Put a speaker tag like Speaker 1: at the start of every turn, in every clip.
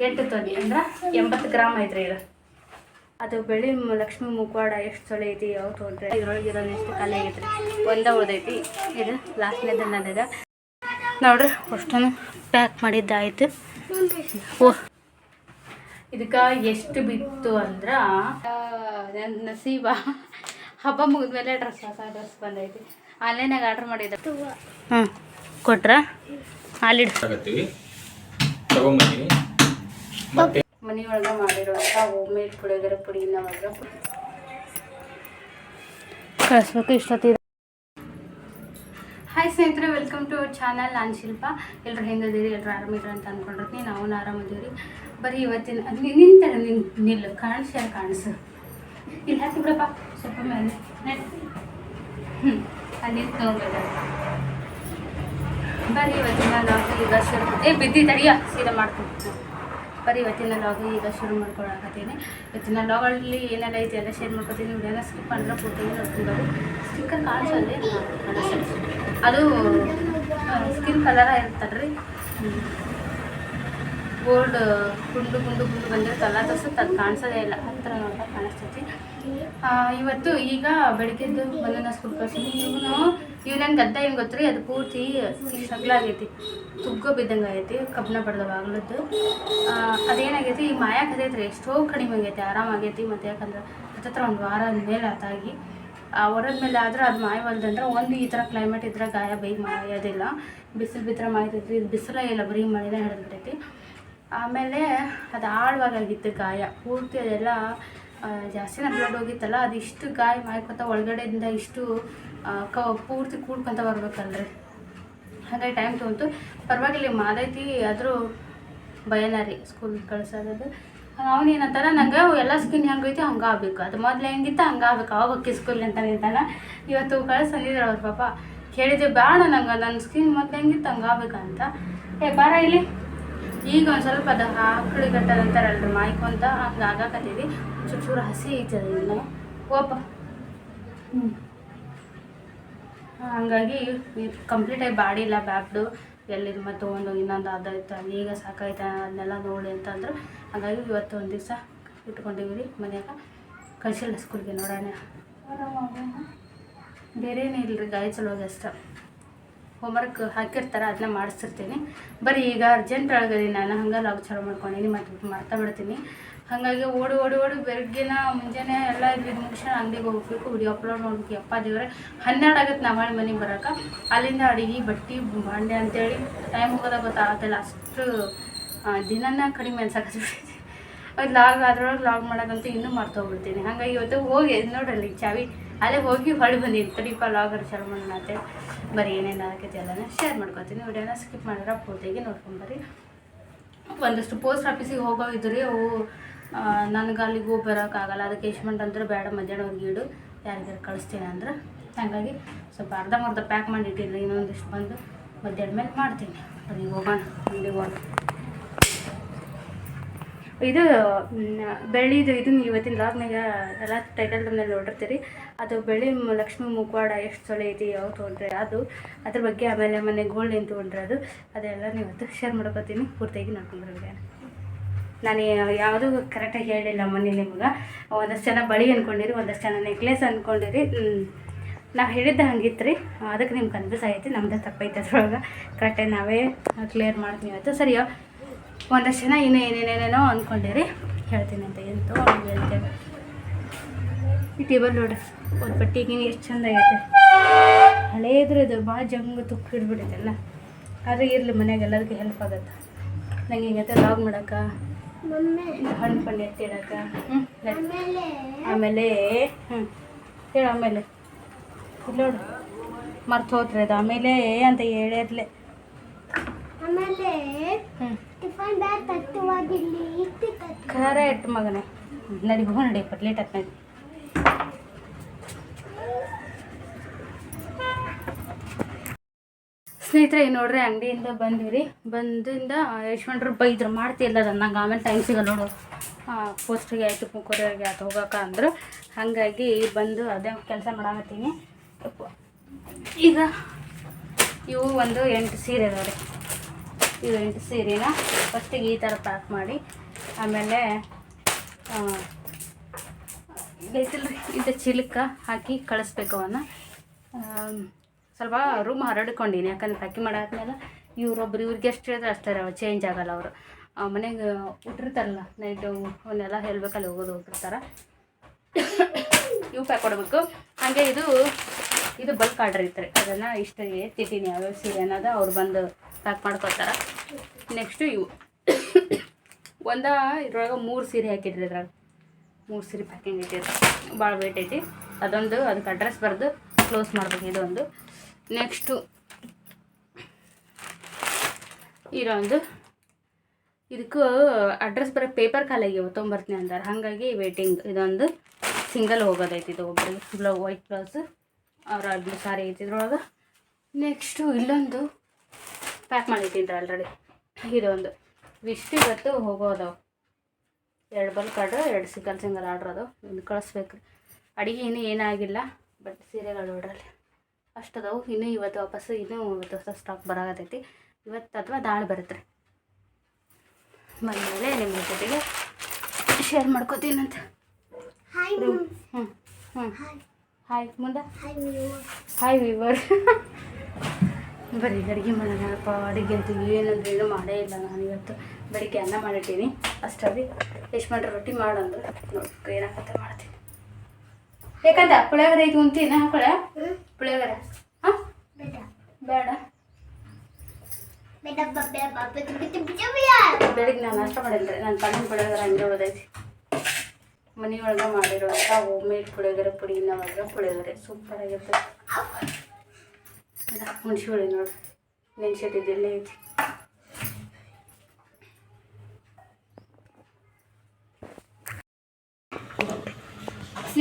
Speaker 1: ಎಂಟು ತೊಲಿ ಅಂದ್ರೆ ಎಂಬತ್ತು ಗ್ರಾಮ್ ಐತ್ರಿ ಇದು. ಅದು ಬೆಳಿ ಮ- ಲಕ್ಷ್ಮಿ ಮುಖವಾಡ ಎಷ್ಟು ತೊಲೆ ಐತಿ ಯಾವ ತೊಗೊಂಡ್ರೆ ಇದ್ರೊಳಗೆ ಇರೋದು ಎಷ್ಟು ಖಾಲಿ ಆಗೈತ್ರಿ ಒಂದ ಉಳ್ದೈತಿ. ಇದು ಲಾಸ್ಟ್ನೇದು ನನ್ನದ ನೋಡ್ರಿ ಅಷ್ಟನ್ನು ಪ್ಯಾಕ್ ಮಾಡಿದ್ದಾಯ್ತು. ಓ. ಇದಕ್ಕೆ ಎಷ್ಟು ಬಿತ್ತು ಅಂದ್ರೆ ನನ್ನ ನಸೀಬ ಹಬ್ಬ ಮುಗಿದ್ಮೇಲೆ ಡ್ರೆಸ್ ಹೊಸ ಡ್ರೆಸ್ ಬಂದೈತಿ. ಆನ್ಲೈನಾಗ ಆರ್ಡ್ರ್ ಮಾಡಿದ್ದೆ. ಹ್ಞೂ ಕೊಟ್ರ?
Speaker 2: ಆಗತ್ತೀವಿ ತಗೊಂಬಂದೀನಿ.
Speaker 1: ಮನೆಯೊಳಗೆ ಮಾಡಿರುವಂಥ ಹೋಮ್ ಮೇಡ್ ಪುಳಿಯೋಗರೆ ಪುಡಿನ ಮಾತ್ರ ಕಳಿಸ್ಬೇಕು ಇಷ್ಟೊತ್ತಿರ ಹಾಯ್ ಸ್ನೇಹಿತರೆ ವೆಲ್ಕಮ್ ಟು ಅವರ್ ಚಾನಲ್ ನಾನು ಶಿಲ್ಪ. ಎಲ್ಲರೂ ಹೆಂಗದಿರಿ ಎಲ್ಲರೂ ಆರಾಮಿದ್ರು ಅಂತ ಅಂದ್ಕೊಂಡಿರ್ತೀನಿ ನಾವು ಆರಾಮದೀವಿ ಬರೀ ಇವತ್ತಿನ ನಿಂತರ ನಿನ್ ನಿಲ್ಲು. ಕಾಣಿಸ್ಯಾರ ಕಾಣಿಸು. ಇಲ್ಲಿ ಹಾಕಿ ಬಿಡಪ್ಪ. ಸ್ವಲ್ಪ ಮೇಲೆ. ಹ್ಞೂ ಅಲ್ಲಿ ತೊಗೊಂಡಿದ್ದಾರೆ ಬರೀ ಇವತ್ತಿನ ನಾವು ಈಗ ಶುರು ಏ ಬಿದ್ದಿ ಸೀರೆ ಸೀದಾ ಮಾಡ್ತೀನಿ ಬರೀ ಇವತ್ತಿನ ಲಾಗ್ ಈಗ ಶುರು ಮಾಡ್ಕೊಳಕತ್ತೀನಿ ಇವತ್ತಿನ ಲಾಗಲ್ಲಿ ಏನೆಲ್ಲ ಐತಿ ಎಲ್ಲ ಶೇರ್ ಮಾಡ್ಕೊತೀನಿ. ವಿಡಿಯೋನ ಸ್ಕಿಪ್ ಅಂದ್ರೆ ಪೂರ್ತಿ ನೋಡ್ಕೊಂಡು ಸ್ಟಿಕ್ಕರ್ ಕಾಣಿಸಲ್ಲಿ ಅದು ಸ್ಕಿನ್ ಕಲರ ಇರ್ತಲ್ರಿ ಗೋಲ್ಡ್ ಗುಂಡು ಗುಂಡು ಗುಂಡು ಬಂದಿರ್ತಲ್ಲ ತೋರ್ಸುತ್ತೆ ಅದು ಕಾಣಿಸೋದೇ ಇಲ್ಲ. ಹತ್ತಿರ ನೋಡ್ತಾ ಕಾಣಿಸ್ತೈತಿ. ಇವತ್ತು ಈಗ ಬೆಳಗ್ಗೆದ್ದು ಬಂದನ ಸ್ಕೂಲ್ ಕಳ್ಸಿದ್ದೀನಿ ಇವನು ಇವನೇನು ಗದ್ದ ಏನು ಗೊತ್ತ್ರಿ? ಅದು ಪೂರ್ತಿ ಆಗೈತಿ. ತುಗ್ಗೋ ಬಿದ್ದಂಗೆ ಆಗೈತಿ ಕಬ್ಬಿಣ ಬಡ್ದವ ಆಗ್ಲದ್ದು. ಅದೇನಾಗೈತಿ ಈಗ ಮಾಯಾಕ್ ರೀ ಎಷ್ಟೋ ಕಡಿಮೆ ಆಗೈತಿ ಆರಾಮಾಗೈತಿ ಮತ್ತು ಯಾಕಂದ್ರೆ ಹತ್ತತ್ರ ಒಂದು ವಾರ ಮೇಲೆ ಆತಾಗಿ, ಆ, ಹೊರದ ಮೇಲೆ ಆದ್ರೆ ಅದು ಮಾಯವಲ್ದಂದ್ರೆ ಒಂದು ಈ ಥರ ಕ್ಲೈಮೇಟ್ ಇದ್ರೆ ಗಾಯ ಬೇಗ ಮಾಯೋದಿಲ್ಲ. ಬಿಸಿಲು ಬಿದ್ದರೆ ಮಾಯ್ತೈತಿ ಇದು ಬಿಸಿಲೇ ಇಲ್ಲ, ಬರೀ ಮಳೆನೇ ಹಿಡಿದ್ಬಿಟ್ಟೈತಿ ಆಮೇಲೆ ಅದು ಆಳವಾಗಾಗಿತ್ತು ಗಾಯ. ಪೂರ್ತಿ ಅದೆಲ್ಲ ಜಾಸ್ತಿನ ಬ್ಲಡ್ ಹೋಗಿತ್ತಲ್ಲ, ಅದು ಇಷ್ಟು ಗಾಯ ಮಾಯ್ಕೊತ ಒಳಗಡೆಯಿಂದ ಇಷ್ಟು ಕ, ಪೂರ್ತಿ ಕೂಡ್ಕೊಂತ ಬರ್ಬೇಕಲ್ರಿ ಹಾಗಾಗಿ ಟೈಮ್ ತೊಗೊಂತು ಪರವಾಗಿಲ್ಲ, ಮಾದೈತಿ, ಆದರೂ ಭಯನ ರೀ ಸ್ಕೂಲ್ ಕಳ್ಸೋದು ಅವನೇನಂತಾರ ನಂಗೆ ಎಲ್ಲ ಸ್ಕಿನ್ ಹೆಂಗೈತಿ ಹಂಗೆ ಆಗ್ಬೇಕು. ಅದು ಮೊದಲು ಹೆಂಗಿತ್ತು ಹಂಗೆ ಆಗ್ಬೇಕು. ಅವಾಗ ಹೋಗಿ ಸ್ಕೂಲ್ ಅಂತ ನಿಂತಾನ ಇವತ್ತು ಕಳ್ಸಂದಿದ್ರು ಅವ್ರ ಪಾಪ. ಕೇಳಿದ್ದೆ ಬೇಡ ನಂಗೆ ನನ್ನ ಸ್ಕಿನ್ ಮೊದಲು ಹೆಂಗಿತ್ತು ಹಂಗೆ ಆಗ್ಬೇಕಂತ ಏ, ಬಾರ ಇಲ್ಲಿ. ಈಗ ಒಂದು ಸ್ವಲ್ಪ ಅದು ಆಕಳಿ ಗಟ್ಟದಂತಾರಲ್ರಿ ಮಾಯ್ಕೊಂತ ಹಂಗೆ ಆಗಾಕತ್ತೀವಿ ಚೂರು ಚೂರು ಹಸಿ ಐತಿ ಅದನ್ನು ಓಪ ಹ್ಞೂ ಹಂಗಾಗಿ ಕಂಪ್ಲೀಟಾಗಿ ಬಾಡಿಲ್ಲ ಬ್ಯಾಗ್ಡು ಎಲ್ಲಿದು ಮತ್ತೆ ಒಂದು ಇನ್ನೊಂದು ಅದಾಯ್ತು, ಈಗ ಸಾಕಾಯ್ತು ಅದನ್ನೆಲ್ಲ ನೋಡಿ ಅಂತಂದ್ರು. ಹಾಗಾಗಿ ಇವತ್ತು ಒಂದು ದಿವಸ ಇಟ್ಕೊಂಡಿವಿ ರೀ ಮನ್ಯಾಗ. ಕಳಿಸಿಲ್ಲ ಸ್ಕೂಲ್ಗೆ ನೋಡೋಣ. ಬೇರೆ ಇಲ್ಲ ರೀ ಗಾಯ ಚಲೋ ಅಷ್ಟ. ಹೋಮ್ವರ್ಕ್ ಹಾಕಿರ್ತಾರೆ ಅದನ್ನ ಮಾಡಿಸ್ತಿರ್ತೀನಿ. ಬರೀ ಈಗ ಅರ್ಜೆಂಟ್ ಒಳಗದಿ ನಾನು ಹಂಗೆ ಲಾಗ್ ಚಾಲು ಮಾಡ್ಕೊಂಡೀನಿ, ಮತ್ತು ಮಾಡ್ತಾ ಬಿಡ್ತೀನಿ. ಹಾಗಾಗಿ ಓಡಿ ಓಡಿ ಓಡಿ ಬೆಳಗ್ಗಿನ ಮುಂಜಾನೆ ಎಲ್ಲ ಇದು ಮುಗಿಸ್ಕೊಂಡು ಅಂಗಡಿಗೆ ಹೋಗ್ಬೇಕು. ವಿಡಿಯೋ ಅಪ್ಲೋಡ್ ಮಾಡ್ಬೇಕು. ಯಪ್ಪ ದೇವ್ರೆ, ಹನ್ನೆರಡು ಆಗತ್ತೆ ನಾವು ಮಾಡಿ ಮನೆಗೆ ಬರೋಕೆ. ಅಲ್ಲಿಂದ ಅಡುಗೆ, ಬಟ್ಟೆ ಬಾಂಡೆ ಅಂತೇಳಿ ಟೈಮ್ ಹೋಗೋದಾಗ ಗೊತ್ತಾಗತ್ತಲ್ಲ ಅಷ್ಟು ದಿನನ ಕಡಿಮೆ ಅನ್ಸಕ್ಕೆ ಅದು ಲಾಗ್ ಅದ್ರೊಳಗೆ ಲಾಗ್ ಮಾಡೋದಂತೂ ಇನ್ನೂ ಮರ್ತೋಗ್ಬಿಡ್ತೀನಿ ಹಾಗಾಗಿ ಇವತ್ತು ಹೋಗಿ, ನೋಡ್ರಲ್ಲಿ ಚಾವಿ, ಅಲ್ಲೇ ಹೋಗಿ ಹೊಳಿ ಬಂದಿದ್ದೀನಿ ತಡಿಪ ಲಾಗರ್ ಚಾಲು ಮಾಡೋಣ ಅಂತೇಳಿ ಬರೀ ಏನೇನು ಆಗೈತಿ ಎಲ್ಲನ ಶೇರ್ ಮಾಡ್ಕೊತೀನಿ. ವಿಡಿಯೋನ ಸ್ಕಿಪ್ ಮಾಡಿದ್ರೆ ಪೂರ್ತಿಗೆ ನೋಡ್ಕೊಂಬರ್ರಿ ಒಂದಷ್ಟು ಪೋಸ್ಟ್ ಆಫೀಸಿಗೆ ಹೋಗೋ ಇದ್ರಿ ಅವು ನನಗೆ ಅಲ್ಲಿಗೆ ಬರೋಕ್ಕಾಗಲ್ಲ ಅದಕ್ಕೆ ಯಶ್ಮಂಟ್ ಅಂದ್ರೆ, ಬೇಡ ಮಧ್ಯಾಹ್ನವರೆಗೆ ಇಡು ಯಾರಿಗಾರು ಕಳಿಸ್ತೀನಿ ಅಂದ್ರೆ. ಹಾಗಾಗಿ ಸ್ವಲ್ಪ ಅರ್ಧಂಬರ್ಧ ಪ್ಯಾಕ್ ಮಾಡಿ ಇಟ್ಟಿದ್ರೆ ಇನ್ನೊಂದಿಷ್ಟು ಬಂದು ಮಧ್ಯಾಹ್ನ ಮೇಲೆ ಮಾಡ್ತೀನಿ. ಅಲ್ಲಿಗೆ ಹೋಗೋಣ ಅಲ್ಲಿಗೆ ಹೋಗೋಣ. ಇದು ಬೆಳ್ಳಿದು ಇದನ್ನ ಇವತ್ತಿನ ಲಾಗ್ನಾಗ ಎಲ್ಲ ಟೈಟಲ್ ಮೇಲೆ ನೋಡಿರ್ತೀರಿ. ಅದು ಬೆಳ್ಳಿ ಲಕ್ಷ್ಮೀ ಲಕ್ಷ್ಮಿ ಮುಖವಾಡ ಎಷ್ಟು ಸೊಳೆ ಐತಿ ಯಾವ ತೊಗೊಂಡ್ರೆ ಅದು. ಅದ್ರ ಬಗ್ಗೆ ಆಮೇಲೆ ಮನೆ ಗೋಲ್ಡ್ ಏನು ತೊಗೊಂಡ್ರೆ ಅದು. ಅದೆಲ್ಲ ಇವತ್ತು ಶೇರ್ ಮಾಡ್ಕೋತೀನಿ. ಪೂರ್ತಿಯಾಗಿ ನೋಡ್ಕೊಂಡ್ರೆ ನಾನು ಯಾವುದೂ ಕರೆಕ್ಟಾಗಿ ಹೇಳಿಲ್ಲ ಮೊನ್ನೆ ನಿಮಗೆ. ಒಂದಷ್ಟು ಜನ ಬಳಿ ಅಂದ್ಕೊಂಡಿರಿ ಒಂದಷ್ಟು ಜನ ನೆಕ್ಲೆಸ್ ಅಂದ್ಕೊಂಡಿರಿ ನಾವು ಹೇಳಿದ್ದ ಹಂಗಿತ್ತು ರೀ ಅದಕ್ಕೆ ನಿಮ್ಗೆ ಕನ್ಫ್ಯೂಸ್ ಆಗೈತಿ, ನಮ್ದು ತಪ್ಪೈತೆ ಅದ್ರೊಳಗೆ. ಕರೆಕ್ಟಾಗಿ ನಾವೇ ಕ್ಲಿಯರ್ ಮಾಡ್ತೀವಿ ಆಯಿತು ಸರಿಯೋ ಒಂದಷ್ಟು ಜನ ಇನ್ನೂ ಏನೇನೇನೇನೋ ಅಂದ್ಕೊಂಡಿರಿ ಹೇಳ್ತೀನಿ ಅಂತ ಎಂತೋ ಹೇಳ್ತೇವೆ ಈ ಟೇಬಲ್ ನೋಡ್ರಿ ಒಂದು ಪಟ್ಟಿಗೆ ಎಷ್ಟು ಚಂದ ಆಗೈತೆ. ಹಳೇದ್ರ ಇದು ಭಾಳ ಜಂಗ್ ತುಕ್ಕು ಅಲ್ಲ ಆದರೆ ಇರಲಿ ಮನೆಯಾಗ ಎಲ್ಲರಿಗೂ ಹೆಲ್ಪ್ ಆಗುತ್ತೆ. ನಂಗೆ ಹಿಂಗೈತೆ ಲಾಗ್ ಮಾಡಕ್ಕೆ. ಹಣ್ಣು ಪಣ್ಣು ಎತ್ತಿಡಕ್ಕೆ ಹ್ಞೂ ಆಮೇಲೆ. ಹ್ಞೂ ಹೇಳು ಆಮೇಲೆ. ನೋಡು. ಮರ್ತು ಹೋತ್ರಿ ಅದು ಆಮೇಲೆ ಅಂತ ಹೇಳಿರ್ಲೆ
Speaker 3: ಆಮೇಲೆ
Speaker 1: ಖರ ಇಟ್ಟು ಮಗನೇ. ನಡಿ ಹೋಗಿ ನಡಿ. ಪಟ್ ಲೇಟ್ ಆತ್ ಸ್ನೇಹಿತರೆ ಈಗ ನೋಡ್ರಿ ಅಂಗಡಿಯಿಂದ ಬಂದಿವಿ ಬಂದಿಂದ ಯಶ್ವಂಟ್ರು ಬೈದ್ರು ಮಾಡ್ತಿಲ್ಲ ಅದನ್ನ ನಂಗೆ ಆಮೇಲೆ ಟೈಮ್ ಸಿಗಲ್ಲ ನೋಡು. ಪೋಸ್ಟಿಗೆ ಆಯಿತು ಕುಂಕುರಿಗೆ ಆಯ್ತು ಹೋಗೋಕೆ ಅಂದರು. ಹಾಗಾಗಿ ಬಂದು ಅದೇ ಕೆಲಸ ಮಾಡಾಕತ್ತೀನಿ. ಈಗ ಇವು ಒಂದು ಎಂಟು ಸೀರೆ ಅದಾವೆ ಇವು ಎಂಟು ಸೀರೆನ? ಫಸ್ಟಿಗೆ ಈ ಥರ ಪ್ಯಾಕ್ ಮಾಡಿ. ಆಮೇಲೆ ಆ, ರೀ ಇಂಥ ಚಿಲಕ ಹಾಕಿ ಕಳಿಸ್ಬೇಕು ಅವನ್ನ ಸ್ವಲ್ಪ ರೂಮ್ ಹರಡ್ಕೊಂಡೀನಿ. ಯಾಕಂದ್ರೆ ಪ್ಯಾಕಿಂಗ್ ಮಾಡಾದ್ಮೇಲೆ ಇವ್ರೊಬ್ರು ಇವ್ರಿಗೆ ಎಷ್ಟು ಹೇಳಿದ್ರೆ ಅಷ್ಟೇ ಚೇಂಜ್ ಆಗಲ್ಲ ಅವರು. ಮನೆಗೆ ಹುಟ್ಟಿರ್ತಾರಲ್ಲ ನೈಟು ಅವನ್ನೆಲ್ಲ ಹೇಳ್ಬೇಕಲ್ಲಿ ಹೋಗೋದು ಹೋಗಿರ್ತಾರೆ ಇವು ಪ್ಯಾಕ್ ಕೊಡಬೇಕು. ಹಾಗೆ ಇದು ಇದು ಬಲ್ಕ್ ಆರ್ಡರ್ ಇತ್ತು ಅದನ್ನು ಇಷ್ಟ ಎತ್ತಿದ್ದೀನಿ ಯಾವ್ಯಾವ ಸೀರೆ ಅನ್ನೋದು ಅವ್ರು ಬಂದು ಪ್ಯಾಕ್ ಮಾಡ್ಕೊತಾರೆ ನೆಕ್ಸ್ಟು ಇವು. ಒಂದ ಇದ್ರೊಳಗೆ ಮೂರು ಸೀರೆ ಹಾಕಿದ್ರಿ ಇದ್ರಾಗ. ಮೂರು ಸೀರೆ ಪ್ಯಾಕಿಂಗ್ ಐತಿ ಭಾಳ ವೇಟ್ ಐತಿ. ಅದೊಂದು, ಅದಕ್ಕೆ ಅಡ್ರೆಸ್ ಬರೆದು ಕ್ಲೋಸ್ ಮಾಡ್ಬೇಕು. ಇದೊಂದು. ನೆಕ್ಸ್ಟು ಇದೊಂದು ಇದಕ್ಕೂ ಅಡ್ರೆಸ್ ಬರೋ ಪೇಪರ್ ಖಾಲಿಯಾಗಿವೆ ತೊಂಬರ್ತೀನಿ ಅಂತಾರೆ ಹಾಗಾಗಿ ವೇಟಿಂಗ್ ಇದೊಂದು ಸಿಂಗಲ್ ಹೋಗೋದೈತಿ ಇದು ಒಬ್ಬರಿಗೆ ಬ್ಲೌ ವೈಟ್ ಬ್ಲೌಸ್ ಅವ್ರ ಬ್ಲೂ ಸಾರಿ ಐತಿ. ಇದ್ರೊಳಗೆ ನೆಕ್ಸ್ಟು ಇಲ್ಲೊಂದು ಪ್ಯಾಕ್ ಮಾಡಿಟ್ಟಿದ್ರೆ ಆಲ್ರೆಡಿ ಇದೊಂದು. ವಿಷ್ಟಿ ಇವತ್ತು ಹೋಗೋದವು ಎರಡು ಬಲ್ಕ್ ಆರ್ಡ್ರ್ ಎರಡು ಸಿಂಗಲ್ ಸಿಂಗಲ್ ಆರ್ಡ್ರ್ ಅದು. ಕಳಿಸ್ಬೇಕು. ಅಡುಗೆ ಇನ್ನೂ ಏನಾಗಿಲ್ಲ ಬಟ್ ಸೀರೆಗಳು ನೋಡ್ರಲ್ಲಿ. ಅಷ್ಟದವು ಇನ್ನೂ ಇವತ್ತು ವಾಪಸ್ಸು ಇನ್ನೂ ಇವತ್ತು ಹೊಸ ಸ್ಟಾಕ್ ಬರಾಗತೈತಿ. ಇವತ್ತು ಅಥವಾ ನಾಳೆ ಬರುತ್ತೆ ಬಂದಮೇಲೆ ನಿಮ್ಮ ಜೊತೆಗೆ ಶೇರ್ ಮಾಡ್ಕೋತೀನಂತ ಹ್ಞೂ ಹ್ಞೂ
Speaker 3: ಹಾಯ್
Speaker 1: ಮುಂದೆ?
Speaker 3: ಹಾಯ್
Speaker 1: ವಿವರ್ ಬರೀ ಅಡುಗೆ ಮಾಡೋಣಪ್ಪ ಅಡುಗೆ ಅಂತ ಏನಂದ್ರೆ ಏನು ಮಾಡೇ ಇಲ್ಲ ನಾನು ಇವತ್ತು. ಬೆಳಿಗ್ಗೆ ಅನ್ನ ಮಾಡಿಟ್ಟೀನಿ. ಅಷ್ಟರಲ್ಲಿ ಎಷ್ಟು ಮಾಡ್ರೆ ರೊಟ್ಟಿ ಮಾಡಂದ್ರೆ ನೋಡಿ ಏನಾಗುತ್ತೆ ಮಾಡ್ತೀನಿ. ಯಾಕಂತ ಪುಳಿಯೋಗರೆ ಐತಿ ಉಂತೀನಿ ಹಾಕೊಳ? ಪುಳಿಯೋಗರೆ. ಹಾಂ?
Speaker 3: ಬೇಡ.
Speaker 1: ಬೆಳಿಗ್ಗೆ ನಾನು ನಾಷ್ಟ ಮಾಡಿಲ್ಲ ನನ್ನ ಕಣ್ಣಿನ ಪುಳಿಯೋಗರೆ ಹಂಗೆ ಉಳ್ದೈತಿ. ಮನೆಯೊಳಗೆ ಮಾಡಿರುವಂಥ ಹೋಮ್ ಮೇಡ್ ಪುಳಿಯೋಗರೆ ಪುಡಿನ ಒಳಗೆ ಪುಳಿಯೋಗರೆ. ಸೂಪರ್ ಆಗಿರ್ತದೆ ಹುಣಸೆ ಹುಳಿ ನೋಡಿ. ನೆನ್ಸಿಟ್ಟಿದ್ದು ಇಲ್ಲೇ ಐತಿ.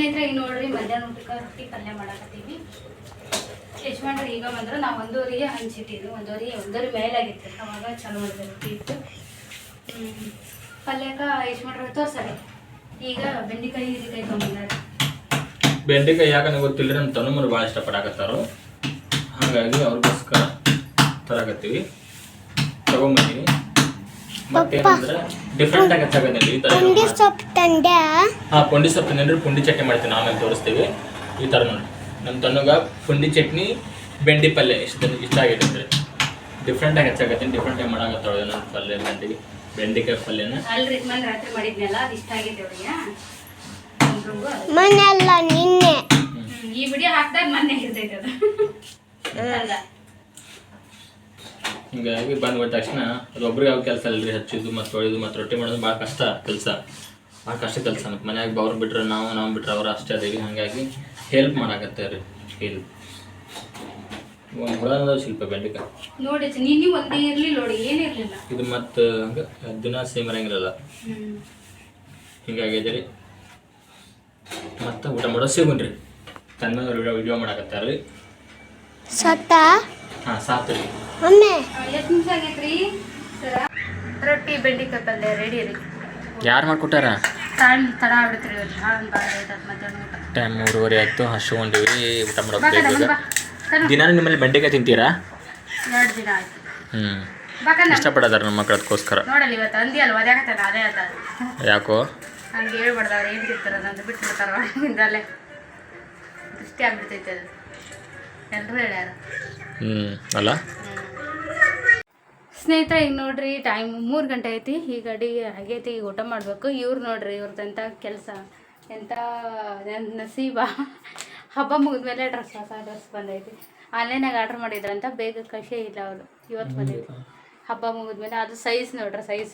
Speaker 1: ಸ್ನೇಹಿತರೆ ಈಗ ನೋಡ್ರಿ, ಮಧ್ಯಾಹ್ನ ಊಟಕ್ಕೆ ರೊಟ್ಟಿ ಪಲ್ಯ ಮಾಡಕತ್ತೀವಿ. ಯಜಮಾನ್ರು, ಈಗ ಬಂದ್ರೆ ನಾವು ಒಂದೂವರೆಗೆ ಹಂಚಿಟ್ಟಿದ್ವಿ. ಒಂದೂವರೆ ಒಂದೂವರೆ ಮೇಲಾಗಿತ್ತು. ಅವಾಗ ಚಲೋ ಮಾಡಿದೆ ರೊಟ್ಟಿ ಇತ್ತು. ಪಲ್ಯಕ್ಕೆ ಯಜಮಾನ್ರು ತೋರ್ಸರಿ. ಈಗ ಬೆಂಡೆಕಾಯಿ, ಹಿರಿಕಾಯಿ ತೊಗೊಂಡಿದ್ದಾರೆ
Speaker 2: ಬೆಂಡೆಕಾಯಿ ಯಾಕಂದ್ರೆ ಗೊತ್ತಿಲ್ಲ ನಮ್ಮ ತನುಮರು ಭಾಳ ಇಷ್ಟಪಡಾಕತ್ತಾರು. ಹಾಗಾಗಿ ಅವ್ರಿಗೋಸ್ಕರ ತರಾಕತ್ತೀವಿ. ತಗೊಂಬಂದೀನಿ. ಮತ್ತೇನಂದ್ರೆ ಡಿಫ್ರೆಂಟ್ ಆಗಿ ಹಚ್ಚಾಗದಲ್ಲಿ ಈ ಥರ
Speaker 3: ಪುಂಡಿ ಸೊಪ್ಪು ತಂದೆ
Speaker 2: ಹಾ ಪುಂಡಿ ಸೊಪ್ಪು ತಿಂದ್ರೆ ಪುಂಡಿ ಚಟ್ನಿ ಮಾಡ್ತೀನಿ ಆಮೇಲೆ ತೋರಿಸ್ತೀವಿ. ಈ ತರ ನೋಡಿ ನಮ್ಮ ತಣ್ಣಗ ಪುಂಡಿ ಚಟ್ನಿ ಬೆಂಡಿ ಪಲ್ಯ ಇಷ್ಟ ಇಷ್ಟ ಆಗೈತೆ ಅಂದರೆ ಡಿಫ್ರೆಂಟಾಗಿ ಡಿಫ್ರೆಂಟ್ ಆಗಿ ಮಾಡಾಕತ್ತಾಳೆ ನನ್ನ ಪಲ್ಯ ಬೆಂಡಿ ಬೆಂಡಿಕಾಯಿ ಪಲ್ಯನ.
Speaker 1: ಅಲ್ರಿ ಮೊನ್ನೆ ರಾತ್ರಿ ಮಾಡಿದ್ನಲ್ಲ ಅದು ಇಷ್ಟ ಆಗಿದೆ ಅದು.
Speaker 3: ಮನೆಲ್ಲ ನಿನ್ನೆ.
Speaker 1: ಈ ವಿಡಿಯೋ ಹಾಕ್ದಾಗ ಮೊನ್ನೆ ಇರ್ತೈತೆ ಅದು.
Speaker 2: ಹಿಂಗಾಗಿ ಬಂದ್ಬಿಟ್ಟ ತಕ್ಷಣ ಅದು ಒಬ್ರಿಗೆ ಯಾವ ಕೆಲಸ ಅಲ್ರಿ ಹಚ್ಚಿದ್ದು ಮತ್ತು ತೊಳೆದು ಮತ್ತು ರೊಟ್ಟಿ ಮಾಡೋದು ಭಾಳ ಕಷ್ಟ ಕೆಲಸ. ಭಾಳ ಕಷ್ಟ ಕೆಲಸ ಮತ್ತು ಮನ್ಯಾಗ ಅವ್ರು ಬಿಟ್ರೆ ನಾವು ನಾವು ಬಿಟ್ರೆ ಅವ್ರು ಅಷ್ಟೇ ಅದೀವಿ ಹಾಗಾಗಿ ಹೆಲ್ಪ್ ಮಾಡಾಕತ್ತೆ ರೀ ಹೆಲ್ಪ್ ಒಂದು ಹುಳ ಅನ್ನೋದು ಶಿಲ್ಪ ಬೆಂಡೆಕಾಯಿ
Speaker 1: ನೋಡಿ ನೀನು ಒಂದೇ ಇರ್ಲಿ ನೋಡಿ ಏನಿರಲಿಲ್ಲ
Speaker 2: ಇದು ಮತ್ತು ಹಂಗೆ ದಿನ ಸೇಮ್ ಇರಂಗಿಲ್ಲಲ್ಲ. ಹಿಂಗಾಗಿದೆ ರೀ. ಮತ್ತು ಊಟ ಮಾಡೋ ಸಿಗುನ್ರಿ ತನ್ನ ವಿಡಿಯೋ ವಿಡಿಯೋ ಮಾಡಾಕತ್ತಾರ ರೀ.
Speaker 3: ಸತ್ತ?
Speaker 2: ಹಾಂ ಸಾತು ರೀ
Speaker 3: ಒಮ್ಮೆ.
Speaker 1: ಎಷ್ಟು ನಿಮಿಷ ಆಗೈತ್ರಿ? ಸರ. ರೊಟ್ಟಿ ಬೆಂಡೆಕಾಯಿ ಪಲ್ಯ ರೆಡಿ ರೀ.
Speaker 2: ಯಾರು ಮಾಡ್ಕೊಟ್ಟಾರ?
Speaker 1: ಟೈಮ್ ತಡ ಆಗ್ಬಿಡ್ತ್ರಿ
Speaker 2: ಟೈಮ್ ಮೂರುವರೆ ಆಯ್ತು ಹಸ್ಕೊಂಡಿವಿ ಊಟ ಮಾಡೋದು
Speaker 1: ಕಣ
Speaker 2: ಬೇಗ
Speaker 1: ಬಾ ಕಣ
Speaker 2: ದಿನ ನಿಮ್ಮಲ್ಲಿ ಬೆಂಡೆಕಾಯಿ ತಿಂತೀರಾ?
Speaker 1: ಎರಡು ದಿನ ಆಯ್ತು.
Speaker 2: ಹ್ಞೂ ಇಷ್ಟಪಡೋದಾರ ನಮ್ಮ ಮಕ್ಕಳು ಅದಕ್ಕೋಸ್ಕರ.
Speaker 1: ನೋಡಲ್ಲ ಇವತ್ತು ಅಂದಿ ಅಲ್ವ ಅದ್ಯಾಕತ್ತಲ್ಲ ಅದೇ ಆತ.
Speaker 2: ಯಾಕೋ?
Speaker 1: ಹಂಗೆ ಹೇಳ್ಬಾರ್ದು ಅವ್ರು ಏನು ತಿಂತಾರೆ ಅಂತ ಬಿಟ್ಟು ಬಿಡ್ತಾರ ಒಳಗಿಂದಲ್ಲೇ ದೃಷ್ಟಿ ಆಗ್ಬಿಡ್ತೈತೆ ಅದು. ಎಲ್ಲರೂ ಹೇಳ್ಯಾರ.
Speaker 2: ಹ್ಞೂ ಅಲ್ಲ?
Speaker 1: ಸ್ನೇಹಿತರೆ ಈಗ ನೋಡ್ರಿ ಟೈಮ್ ಮೂರು ಗಂಟೆ ಐತಿ. ಈಗ ಅಡಿಗೆ ಆಗೈತಿ ಈಗ ಊಟ ಮಾಡಬೇಕು. ಇವ್ರು ನೋಡ್ರಿ ಇವ್ರದ್ದು ಎಂಥ ಕೆಲಸ ಎಂಥ ನಸೀಬ. ಹಬ್ಬ ಮುಗಿದ್ಮೇಲೆ ಡ್ರೆಸ್ ಹೊಸ ಡ್ರೆಸ್ ಬಂದೈತಿ. ಆನ್ಲೈನಾಗ ಆರ್ಡ್ರ್ ಮಾಡಿದ್ರಂತ ಬೇಗ ಕಷೇ ಇಲ್ಲ ಅವರು. ಇವತ್ತು ಬಂದೈತಿ. ಹಬ್ಬ ಮುಗಿದ್ಮೇಲೆ ಅದು ಸೈಜ್ ನೋಡ್ರಿ ಸೈಜ್